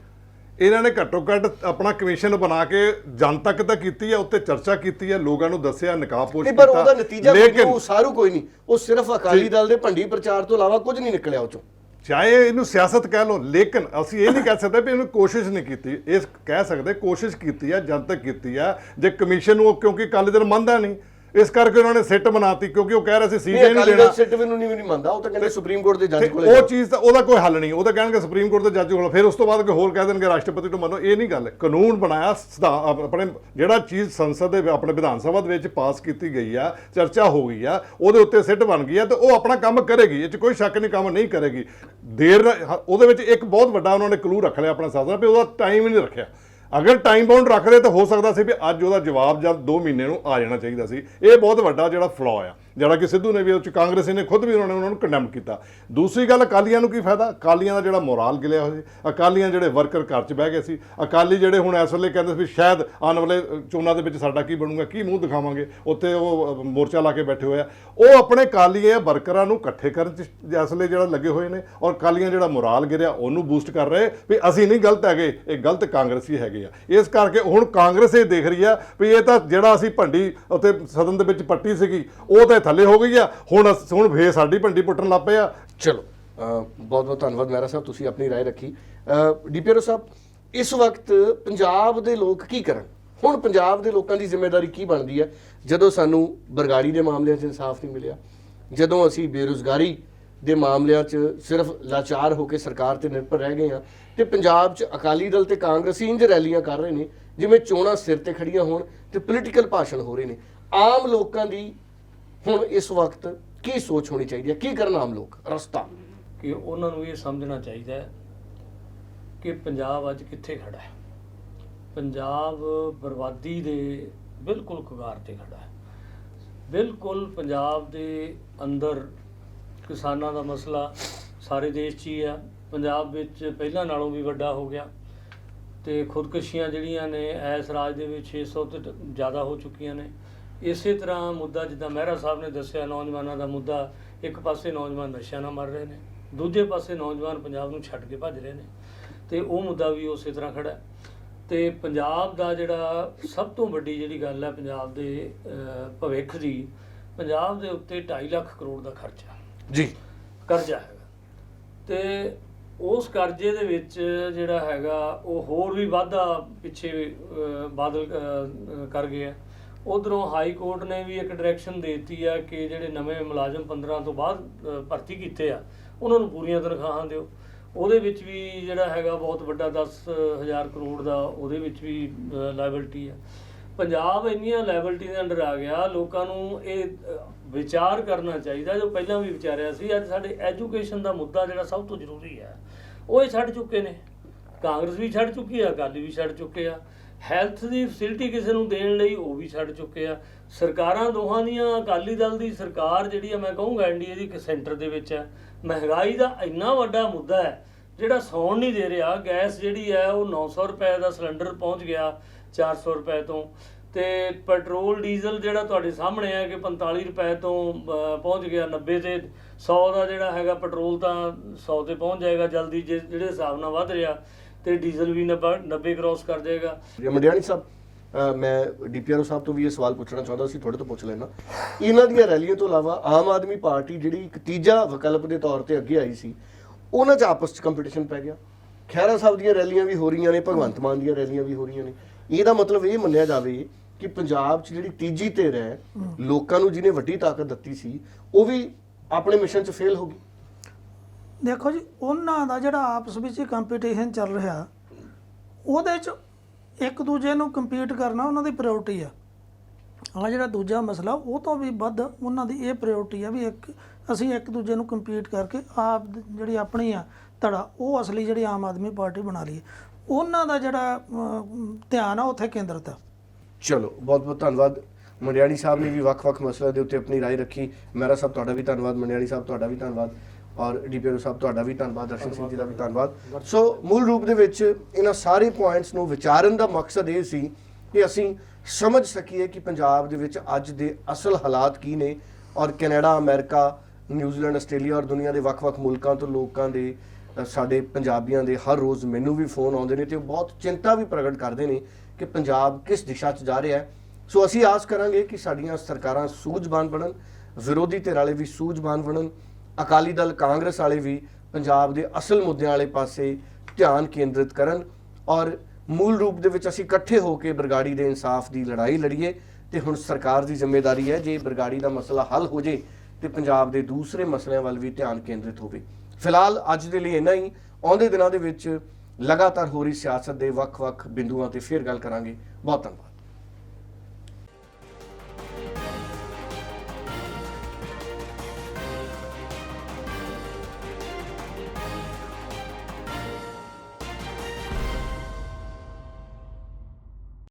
ਇਹਨਾਂ ਨੇ ਘੱਟੋ ਘੱਟ ਆਪਣਾ ਕਮਿਸ਼ਨ ਬਣਾ ਕੇ ਜਨ ਤੱਕ ਤਾਂ ਕੀਤੀ ਹੈ ਉੱਤੇ ਚਰਚਾ ਕੀਤੀ ਹੈ ਲੋਕਾਂ ਨੂੰ ਦੱਸਿਆ ਨਿਕਾਹ-ਪੋਸ਼ ਨਹੀਂ ਕੀਤਾ। ਪਰ ਉਹਦਾ ਨਤੀਜਾ ਉਹ ਸਾਰੂ ਕੋਈ ਨਹੀਂ। ਉਹ ਸਿਰਫ ਅਕਾਲੀ ਦਲ ਦੇ ਭੰਡੀ ਪ੍ਰਚਾਰ ਤੋਂ ਇਲਾਵਾ ਕੁਝ ਨਹੀਂ ਨਿਕਲਿਆ ਉਹ ਚੋਂ। ਚਾਹੇ ਇਹਨੂੰ ਸਿਆਸਤ ਕਹਿ ਲਓ ਲੇਕਿਨ ਅਸੀਂ ਇਹ ਨਹੀਂ ਕਹਿ ਸਕਦੇ ਵੀ ਇਹਨੂੰ ਕੋਸ਼ਿਸ਼ ਨਹੀਂ ਕੀਤੀ। ਇਸ ਕਹਿ ਸਕਦੇ ਕੋਸ਼ਿਸ਼ ਕੀਤੀ ਹੈ ਜਨਤਕ ਕੀਤੀ ਹੈ ਜੇ ਕਮਿਸ਼ਨ ਨੂੰ ਉਹ ਕਿਉਂਕਿ ਅਕਾਲੀ ਦਲ ਮੰਨਦਾ ਨਹੀਂ ਇਸ ਕਰਕੇ ਉਹਨਾਂ ਨੇ ਸਿੱਟ ਬਣਾਤੀ ਕਿਉਂਕਿ ਉਹ ਕਹਿ ਰਹੇ ਸੀ ਸੀਬੀਆਈ ਨਹੀਂ ਦੇਣਾ। ਸਿੱਟ ਵੀ ਨੂੰ ਨਹੀਂ ਮੰਨਦਾ ਉਹ ਤਾਂ ਕਹਿੰਦੇ ਸੁਪਰੀਮ ਕੋਰਟ ਦੇ ਜੱਜ ਕੋਲੇ ਉਹ। ਚੀਜ਼ ਤਾਂ ਉਹਦਾ ਕੋਈ ਹੱਲ ਨਹੀਂ ਉਹ ਤਾਂ ਕਹਿਣਗੇ ਸੁਪਰੀਮ ਕੋਰਟ ਦੇ ਜੱਜ ਕੋਲ ਫਿਰ ਉਸ ਤੋਂ ਬਾਅਦ ਕੋਈ ਹੋਰ ਕਹਿ ਦੇਣਗੇ ਰਾਸ਼ਟਰਪਤੀ ਨੂੰ ਮੰਨੋ ਇਹ ਨਹੀਂ ਗੱਲ। ਕਾਨੂੰਨ ਬਣਾਇਆ ਆਪਣੇ ਜਿਹੜਾ ਚੀਜ਼ ਸੰਸਦ ਦੇ ਆਪਣੇ ਵਿਧਾਨ ਸਭਾ ਦੇ ਵਿੱਚ ਪਾਸ ਕੀਤੀ ਗਈ ਆ ਚਰਚਾ ਹੋ ਗਈ ਆ ਉਹਦੇ ਉੱਤੇ ਸਿੱਟ ਬਣ ਗਈ ਆ ਤੇ ਉਹ ਆਪਣਾ ਕੰਮ ਕਰੇਗੀ ਇਹ 'ਚ ਕੋਈ ਸ਼ੱਕ ਨਹੀਂ ਕੰਮ ਨਹੀਂ ਕਰੇਗੀ। ਦੇਰ ਉਹਦੇ ਵਿੱਚ ਇੱਕ ਬਹੁਤ ਵੱਡਾ ਉਹਨਾਂ ਨੇ ਕਲੂ ਰੱਖ ਲਿਆ ਆਪਣਾ ਸਾਧਨਾ ਵੀ ਉਹਦਾ ਟਾਈਮ ਹੀ ਨਹੀਂ ਰੱਖਿਆ। ਅਗਰ ਟਾਈਮ ਬਾਉਂਡ ਰੱਖਦੇ ਤਾਂ ਹੋ ਸਕਦਾ ਸੀ ਵੀ ਅੱਜ ਉਹਦਾ ਜਵਾਬ ਜਦ 2 ਮਹੀਨੇ ਨੂੰ ਆ ਜਾਣਾ ਚਾਹੀਦਾ ਸੀ। ਇਹ ਬਹੁਤ ਵੱਡਾ ਜਿਹੜਾ ਫਲॉ ਆ। ਜਿਹੜਾ ਕਿ ਸਿੱਧੂ ਨੇ ਵੀ ਉਹ ਚ ਕਾਂਗਰਸੀ ਨੇ ਖੁਦ ਵੀ ਉਹਨਾਂ ਨੇ ਉਹਨਾਂ ਨੂੰ ਕੰਡੈਮ ਕੀਤਾ। ਦੂਸਰੀ ਗੱਲ, ਅਕਾਲੀਆਂ ਨੂੰ ਕੀ ਫਾਇਦਾ? ਅਕਾਲੀਆਂ ਦਾ ਜਿਹੜਾ ਮੋਰਾਲ ਗਿਲਿਆ ਹੋਇਆ ਸੀ, ਅਕਾਲੀਆਂ ਜਿਹੜੇ ਵਰਕਰ ਘਰ 'ਚ ਬਹਿ ਗਏ ਸੀ, ਅਕਾਲੀ ਜਿਹੜੇ ਹੁਣ ਇਸ ਵੇਲੇ ਕਹਿੰਦੇ ਸੀ ਵੀ ਸ਼ਾਇਦ ਆਉਣ ਵਾਲੇ ਚੋਣਾਂ ਦੇ ਵਿੱਚ ਸਾਡਾ ਕੀ ਬਣੂਗਾ, ਕੀ ਮੂੰਹ ਦਿਖਾਵਾਂਗੇ? ਉੱਥੇ ਉਹ ਮੋਰਚਾ ਲਾ ਕੇ ਬੈਠੇ ਹੋਏ ਆ। ਉਹ ਆਪਣੇ ਅਕਾਲੀਏ ਵਰਕਰਾਂ ਨੂੰ ਇਕੱਠੇ ਕਰਨ 'ਚ ਇਸ ਵੇਲੇ ਜਿਹੜਾ ਲੱਗੇ ਹੋਏ ਨੇ ਔਰ ਅਕਾਲੀਆਂ ਜਿਹੜਾ ਮੋਰਾਲ ਗਿਰਿਆ, ਉਹਨੂੰ ਬੂਸਟ ਕਰ ਰਹੇ ਵੀ ਅਸੀਂ ਨਹੀਂ ਗਲਤ ਹੈਗੇ, ਇਹ ਗਲਤ ਕਾਂਗਰਸੀ ਹੈਗੇ ਆ। ਇਸ ਕਰਕੇ ਹੁਣ ਕਾਂਗਰਸ ਇਹ ਦੇਖ ਰਹੀ ਆ ਵੀ ਇਹ ਤਾਂ ਜਿਹੜਾ ਅਸੀਂ ਭੰਡੀ ਉੱਥੇ ਸਦਨ ਦੇ ਵਿੱਚ ਪੱਟੀ ਸੀਗੀ, ਉਹ ਤਾਂ ਥੱਲੇ ਹੋ ਗਈ ਆ ਹੁਣ ਅਸ- ਹੁਣ ਫੇਰ ਸਾਡੀ ਭੰਡੀ ਪੁੱਟਣ ਲੱਗ ਪਏ ਆ ਚਲੋ ਬਹੁਤ ਬਹੁਤ ਧੰਨਵਾਦ ਮਹਿਰਾ ਸਾਹਿਬ ਤੁਸੀਂ ਆਪਣੀ رائے ਰੱਖੀ ਡੀਪੀਆਰ ਸਾਹਿਬ ਇਸ ਵਕਤ ਪੰਜਾਬ ਦੇ ਲੋਕ ਕੀ ਕਰਨ ਹੁਣ ਪੰਜਾਬ ਦੇ ਲੋਕਾਂ ਦੀ ਜ਼ਿੰਮੇਵਾਰੀ ਕੀ ਬਣਦੀ ਹੈ ਜਦੋਂ ਸਾਨੂੰ ਬਰਗਾੜੀ ਦੇ ਮਾਮਲਿਆਂ 'ਚ ਇਨਸਾਫ ਨਹੀਂ ਮਿਲਿਆ ਜਦੋਂ ਅਸੀਂ ਬੇਰੁਜ਼ਗਾਰੀ ਦੇ ਮਾਮਲਿਆਂ 'ਚ ਸਿਰਫ ਲਾਚਾਰ ਹੋ ਕੇ ਸਰਕਾਰ ਤੇ ਨਿਰਭਰ ਰਹਿ ਗਏ ਆ ਤੇ ਪੰਜਾਬ 'ਚ ਅਕਾਲੀ ਦਲ ਤੇ ਕਾਂਗਰਸੀ ਇੰਜ ਰੈਲੀਆਂ ਕਰ ਰਹੇ ਨੇ ਜਿਵੇਂ ਚੋਣਾਂ ਸਿਰ ਤੇ ਖੜੀਆਂ ਹੋਣ ਤੇ ਪੋਲੀਟੀਕਲ ਭਾਸ਼ਣ ਹੋ ਰਹੇ ਨੇ ਆਮ ਲੋਕਾਂ ਦੀ ਹੁਣ ਇਸ ਵਕਤ ਕੀ ਸੋਚ ਹੋਣੀ ਚਾਹੀਦੀ ਹੈ? ਕੀ ਕਰਨਾ ਆਮ ਲੋਕ? ਰਸਤਾ। ਕਿ ਉਹਨਾਂ ਨੂੰ ਇਹ ਸਮਝਣਾ ਚਾਹੀਦਾ ਹੈ ਕਿ ਪੰਜਾਬ ਅੱਜ ਕਿੱਥੇ ਖੜਾ ਹੈ? ਪੰਜਾਬ ਬਰਬਾਦੀ ਦੇ ਬਿਲਕੁਲ ਕਗਾਰ ਤੇ ਖੜਾ ਹੈ। ਬਿਲਕੁਲ ਪੰਜਾਬ ਦੇ ਅੰਦਰ ਕਿਸਾਨਾਂ ਦਾ ਮਸਲਾ ਸਾਰੇ ਦੇਸ਼ 'ਚ ਹੀ ਆ। ਪੰਜਾਬ ਵਿੱਚ ਪਹਿਲਾਂ ਨਾਲੋਂ ਵੀ ਵੱਡਾ ਹੋ ਗਿਆ ਤੇ ਖੁਦਕਸ਼ੀਆਂ ਜਿਹੜੀਆਂ ਨੇ, ਇਸ ਰਾਜ ਦੇ ਵਿੱਚ 600 ਤੋਂ ਜ਼ਿਆਦਾ ਹੋ ਚੁੱਕੀਆਂ ਨੇ। ਇਸੇ ਤਰ੍ਹਾਂ ਮੁੱਦਾ ਜਿੱਦਾਂ ਮਹਿਰਾ ਸਾਹਿਬ ਨੇ ਦੱਸਿਆ ਨੌਜਵਾਨਾਂ ਦਾ ਮੁੱਦਾ ਇੱਕ ਪਾਸੇ ਨੌਜਵਾਨ ਨਸ਼ਿਆਂ ਨਾਲ ਮਰ ਰਹੇ ਨੇ ਦੂਜੇ ਪਾਸੇ ਨੌਜਵਾਨ ਪੰਜਾਬ ਨੂੰ ਛੱਡ ਕੇ ਭੱਜ ਰਹੇ ਨੇ ਤੇ ਉਹ ਮੁੱਦਾ ਵੀ ਉਸੇ ਤਰ੍ਹਾਂ ਖੜਾ ਤੇ ਪੰਜਾਬ ਦਾ ਜਿਹੜਾ ਸਭ ਤੋਂ ਵੱਡੀ ਜਿਹੜੀ ਗੱਲ ਹੈ ਪੰਜਾਬ ਦੇ ਭਵਿੱਖ ਦੀ ਪੰਜਾਬ ਦੇ ਉੱਤੇ 2.5 ਲੱਖ ਕਰੋੜ ਦਾ ਖਰਚਾ। ਜੀ। ਕਰਜ਼ਾ ਹੈਗਾ। ਤੇ ਉਸ ਕਰਜ਼ੇ ਦੇ ਵਿੱਚ ਜਿਹੜਾ ਹੈਗਾ ਉਹ ਹੋਰ ਵੀ ਵਾਧਾ ਪਿੱਛੇ ਬਾਦਲ ਕਰ ਗਿਆ ਉਧਰੋਂ ਹਾਈ ਕੋਰਟ ਨੇ ਵੀ ਇੱਕ ਡਾਇਰੈਕਸ਼ਨ ਦਿੱਤੀ ਆ ਕਿ ਜਿਹੜੇ ਨਵੇਂ ਮੁਲਾਜ਼ਮ 15 ਤੋਂ ਬਾਅਦ ਭਰਤੀ ਕੀਤੇ ਆ, ਉਹਨਾਂ ਨੂੰ ਪੂਰੀਆਂ ਤਨਖਾਹਾਂ ਦਿਓ। ਉਹਦੇ ਵਿੱਚ ਵੀ ਜਿਹੜਾ ਹੈਗਾ ਬਹੁਤ ਵੱਡਾ 10000 ਕਰੋੜ ਦਾ ਉਹਦੇ ਵਿੱਚ ਵੀ ਲਾਇਬਿਲਟੀ ਆ। ਪੰਜਾਬ ਇੰਨੀਆਂ ਲਾਇਬਿਲਟੀ ਦੇ ਅੰਡਰ ਆ ਗਿਆ, ਲੋਕਾਂ ਨੂੰ ਇਹ ਵਿਚਾਰ ਕਰਨਾ ਚਾਹੀਦਾ, ਜੋ ਪਹਿਲਾਂ ਵੀ ਵਿਚਾਰਿਆ ਸੀ। ਅੱਜ ਸਾਡੇ ਐਜੂਕੇਸ਼ਨ ਦਾ ਮੁੱਦਾ ਜਿਹੜਾ ਸਭ ਤੋਂ ਜ਼ਰੂਰੀ ਹੈ ਉਹ ਇਹ ਛੱਡ ਚੁੱਕੇ ਨੇ। ਕਾਂਗਰਸ ਵੀ ਛੱਡ ਚੁੱਕੀ ਆ, ਅਕਾਲੀ ਵੀ ਛੱਡ ਚੁੱਕੇ ਆ। ਹੈਲਥ ਦੀ ਫੈਸਿਲਿਟੀ ਕਿਸੇ ਨੂੰ ਦੇਣ ਲਈ, ਉਹ ਵੀ ਛੱਡ ਚੁੱਕੇ ਆ। ਸਰਕਾਰਾਂ ਦੋਹਾਂ ਦੀਆਂ, ਅਕਾਲੀ ਦਲ ਦੀ ਸਰਕਾਰ ਜਿਹੜੀ ਆ, ਮੈਂ ਕਹੂੰਗਾ ਐਨਡੀਏ ਦੀ ਸੈਂਟਰ ਦੇ ਵਿੱਚ ਹੈ ਮਹਿੰਗਾਈ ਦਾ ਇੰਨਾ ਵੱਡਾ ਮੁੱਦਾ ਹੈ, ਜਿਹੜਾ ਸੌਣ ਨਹੀਂ ਦੇ ਰਿਹਾ। ਗੈਸ ਜਿਹੜੀ ਹੈ, ਉਹ 900 ਰੁਪਏ ਦਾ ਸਿਲੰਡਰ ਪਹੁੰਚ ਗਿਆ 400 ਰੁਪਏ ਤੋਂ। ਤੇ ਪੈਟਰੋਲ, ਡੀਜ਼ਲ ਜਿਹੜਾ ਤੁਹਾਡੇ ਸਾਹਮਣੇ ਹੈ ਕਿ 45 ਰੁਪਏ ਤੋਂ ਪਹੁੰਚ ਗਿਆ 90 ਤੇ 100 ਦਾ ਜਿਹੜਾ ਹੈਗਾ ਪੈਟਰੋਲ, ਤਾਂ 100 ਤੇ ਪਹੁੰਚ ਜਾਏਗਾ ਜਲਦੀ ਜੇ- ਜਿਹੜੇ ਹਿਸਾਬ ਨਾਲ ਵੱਧ ਰਿਹਾ। ਤੇ ਡੀਜ਼ਲ ਵੀ 90 90 ਕ੍ਰਾਸ ਕਰ ਜਾਏਗਾ ਮੰਡਿਆਣੀ ਸਾਹਿਬ ਮੈਂ ਡੀਪੀਆਰਓ ਸਾਹਿਬ ਤੋਂ ਵੀ ਇਹ ਸਵਾਲ ਪੁੱਛਣਾ ਚਾਹੁੰਦਾ ਸੀ ਤੁਹਾਡੇ ਤੋਂ ਪੁੱਛ ਲੈਣਾ ਇਹਨਾਂ ਦੀਆਂ ਰੈਲੀਆਂ ਤੋਂ ਇਲਾਵਾ ਆਮ ਆਦਮੀ ਪਾਰਟੀ ਜਿਹੜੀ ਇੱਕ ਤੀਜਾ ਵਿਕਲਪ ਦੇ ਤੌਰ ਤੇ ਅੱਗੇ ਆਈ ਸੀ ਉਹਨਾਂ 'ਚ ਆਪਸ 'ਚ ਕੰਪੀਟੀਸ਼ਨ ਪੈ ਗਿਆ। ਖਹਿਰਾ ਸਾਹਿਬ ਦੀਆਂ ਰੈਲੀਆਂ ਵੀ ਹੋ ਰਹੀਆਂ ਨੇ ਭਗਵੰਤ ਮਾਨ ਦੀਆਂ ਰੈਲੀਆਂ ਵੀ ਹੋ ਰਹੀਆਂ ਨੇ। ਇਹਦਾ ਮਤਲਬ ਇਹ ਮੰਨਿਆ ਜਾਵੇ ਕਿ ਪੰਜਾਬ 'ਚ ਜਿਹੜੀ ਤੀਜੀ ਧਿਰ ਹੈ ਲੋਕਾਂ ਨੂੰ ਜਿਹਨੇ ਵੱਡੀ ਤਾਕਤ ਦਿੱਤੀ ਸੀ ਉਹ ਵੀ ਆਪਣੇ ਮਿਸ਼ਨ 'ਚ ਫੇਲ ਹੋ ਗਈ। ਦੇਖੋ ਜੀ ਉਹਨਾਂ ਦਾ ਜਿਹੜਾ ਆਪਸ ਵਿੱਚ ਕੰਪੀਟੀਸ਼ਨ ਚੱਲ ਰਿਹਾ ਉਹਦੇ ਚ ਇੱਕ ਦੂਜੇ ਨੂੰ ਕੰਪੀਟ ਕਰਨਾ ਉਹਨਾਂ ਦੀ ਪ੍ਰਾਇੋਰਟੀ ਆ ਆ ਜਿਹੜਾ ਦੂਜਾ ਮਸਲਾ ਉਹ ਤੋਂ ਵੀ ਵੱਧ ਉਹਨਾਂ ਦੀ ਇਹ ਪ੍ਰਾਇੋਰਟੀ ਆ ਵੀ ਇੱਕ ਅਸੀਂ ਇੱਕ ਦੂਜੇ ਨੂੰ ਕੰਪੀਟ ਕਰਕੇ ਆਪ ਦ- ਜਿਹੜੀ ਆਪਣੀ ਆ ਧੜਾ ਉਹ ਅਸਲੀ ਜਿਹੜੀ ਆਮ ਆਦਮੀ ਪਾਰਟੀ ਬਣਾ ਲਈ ਉਹਨਾਂ ਦਾ ਜਿਹੜਾ ਅਮ, ਧਿਆਨ ਆ ਉੱਥੇ ਕੇਂਦਰਿਤ ਆ ਚਲੋ ਬਹੁਤ ਬਹੁਤ ਧੰਨਵਾਦ ਮੰਡਿਆਣੀ ਸਾਹਿਬ ਨੇ ਵੀ ਵੱਖ-ਵੱਖ ਮਸਲਿਆਂ ਦੇ ਉੱਤੇ ਆਪਣੀ رائے ਰੱਖੀ ਮਹਿਰਾ ਸਾਹਿਬ ਤੁਹਾਡਾ ਵੀ ਧੰਨਵਾਦ ਮੰਡਿਆਣੀ ਸਾਹਿਬ ਤੁਹਾਡਾ ਵੀ ਧੰਨਵਾਦ ਔਰ ਡੀਪੀਓ ਸਾਹਿਬ ਤੁਹਾਡਾ ਵੀ ਧੰਨਵਾਦ, ਦਰਸ਼ਨ ਸਿੰਘ ਜੀ ਦਾ ਵੀ ਧੰਨਵਾਦ। ਸੋ ਮੂਲ ਰੂਪ ਦੇ ਵਿੱਚ ਇਹਨਾਂ ਸਾਰੇ ਪੁਆਇੰਟਸ ਨੂੰ ਵਿਚਾਰਨ ਦਾ ਮਕਸਦ ਇਹ ਸੀ ਕਿ ਅਸੀਂ ਸਮਝ ਸਕੀਏ ਕਿ ਪੰਜਾਬ ਦੇ ਵਿੱਚ ਅੱਜ ਦੇ ਅਸਲ ਹਾਲਾਤ ਕੀ ਨੇ ਔਰ ਕੈਨੇਡਾ, ਅਮਰੀਕਾ, ਨਿਊਜ਼ੀਲੈਂਡ, ਆਸਟ੍ਰੇਲੀਆ ਔਰ ਦੁਨੀਆ ਦੇ ਵੱਖ-ਵੱਖ ਮੁਲਕਾਂ ਤੋਂ ਲੋਕਾਂ ਦੇ ਸਾਡੇ ਪੰਜਾਬੀਆਂ ਦੇ ਹਰ ਰੋਜ਼ ਮੈਨੂੰ ਵੀ ਫੋਨ ਆਉਂਦੇ ਨੇ ਤੇ ਉਹ ਬਹੁਤ ਚਿੰਤਾ ਵੀ ਪ੍ਰਗਟ ਕਰਦੇ ਨੇ ਕਿ ਪੰਜਾਬ ਕਿਸ ਦਿਸ਼ਾ 'ਚ ਜਾ ਰਿਹਾ ਹੈ। ਸੋ ਅਸੀਂ ਆਸ ਕਰਾਂਗੇ ਕਿ ਸਾਡੀਆਂ ਸਰਕਾਰਾਂ ਸੂਝਵਾਨ ਬਣਨ, ਵਿਰੋਧੀ ਧਿਰ ਵਾਲੇ ਵੀ ਸੂਝਵਾਨ ਬਣਨ ਅਕਾਲੀ ਦਲ ਕਾਂਗਰਸ ਵਾਲੇ ਵੀ ਪੰਜਾਬ ਦੇ ਅਸਲ ਮੁੱਦਿਆਂ ਵਾਲੇ ਪਾਸੇ ਧਿਆਨ ਕੇਂਦਰਿਤ ਕਰਨ ਔਰ ਮੂਲ ਰੂਪ ਦੇ ਵਿੱਚ ਅਸੀਂ ਇਕੱਠੇ ਹੋ ਕੇ ਬਰਗਾੜੀ ਦੇ ਇਨਸਾਫ ਦੀ ਲੜਾਈ ਲੜੀਏ ਤੇ ਹੁਣ ਸਰਕਾਰ ਦੀ ਜ਼ਿੰਮੇਵਾਰੀ ਹੈ ਜੇ ਬਰਗਾੜੀ ਦਾ ਮਸਲਾ ਹੱਲ ਹੋ ਜੇ ਤੇ ਪੰਜਾਬ ਦੇ ਦੂਸਰੇ ਮਸਲਿਆਂ ਵੱਲ ਵੀ ਧਿਆਨ ਕੇਂਦਰਿਤ ਹੋਵੇ। ਫਿਲਹਾਲ ਅੱਜ ਦੇ ਲਈ ਇੰਨਾ ਹੀ। ਆਉਂਦੇ ਦਿਨਾਂ ਦੇ ਵਿੱਚ ਲਗਾਤਾਰ ਹੋ ਰਹੀ ਸਿਆਸਤ ਦੇ ਵੱਖ-ਵੱਖ ਬਿੰਦੂਆਂ ਤੇ ਫੇਰ ਗੱਲ ਕਰਾਂਗੇ। ਬਹੁਤ ਧੰਨਵਾਦ।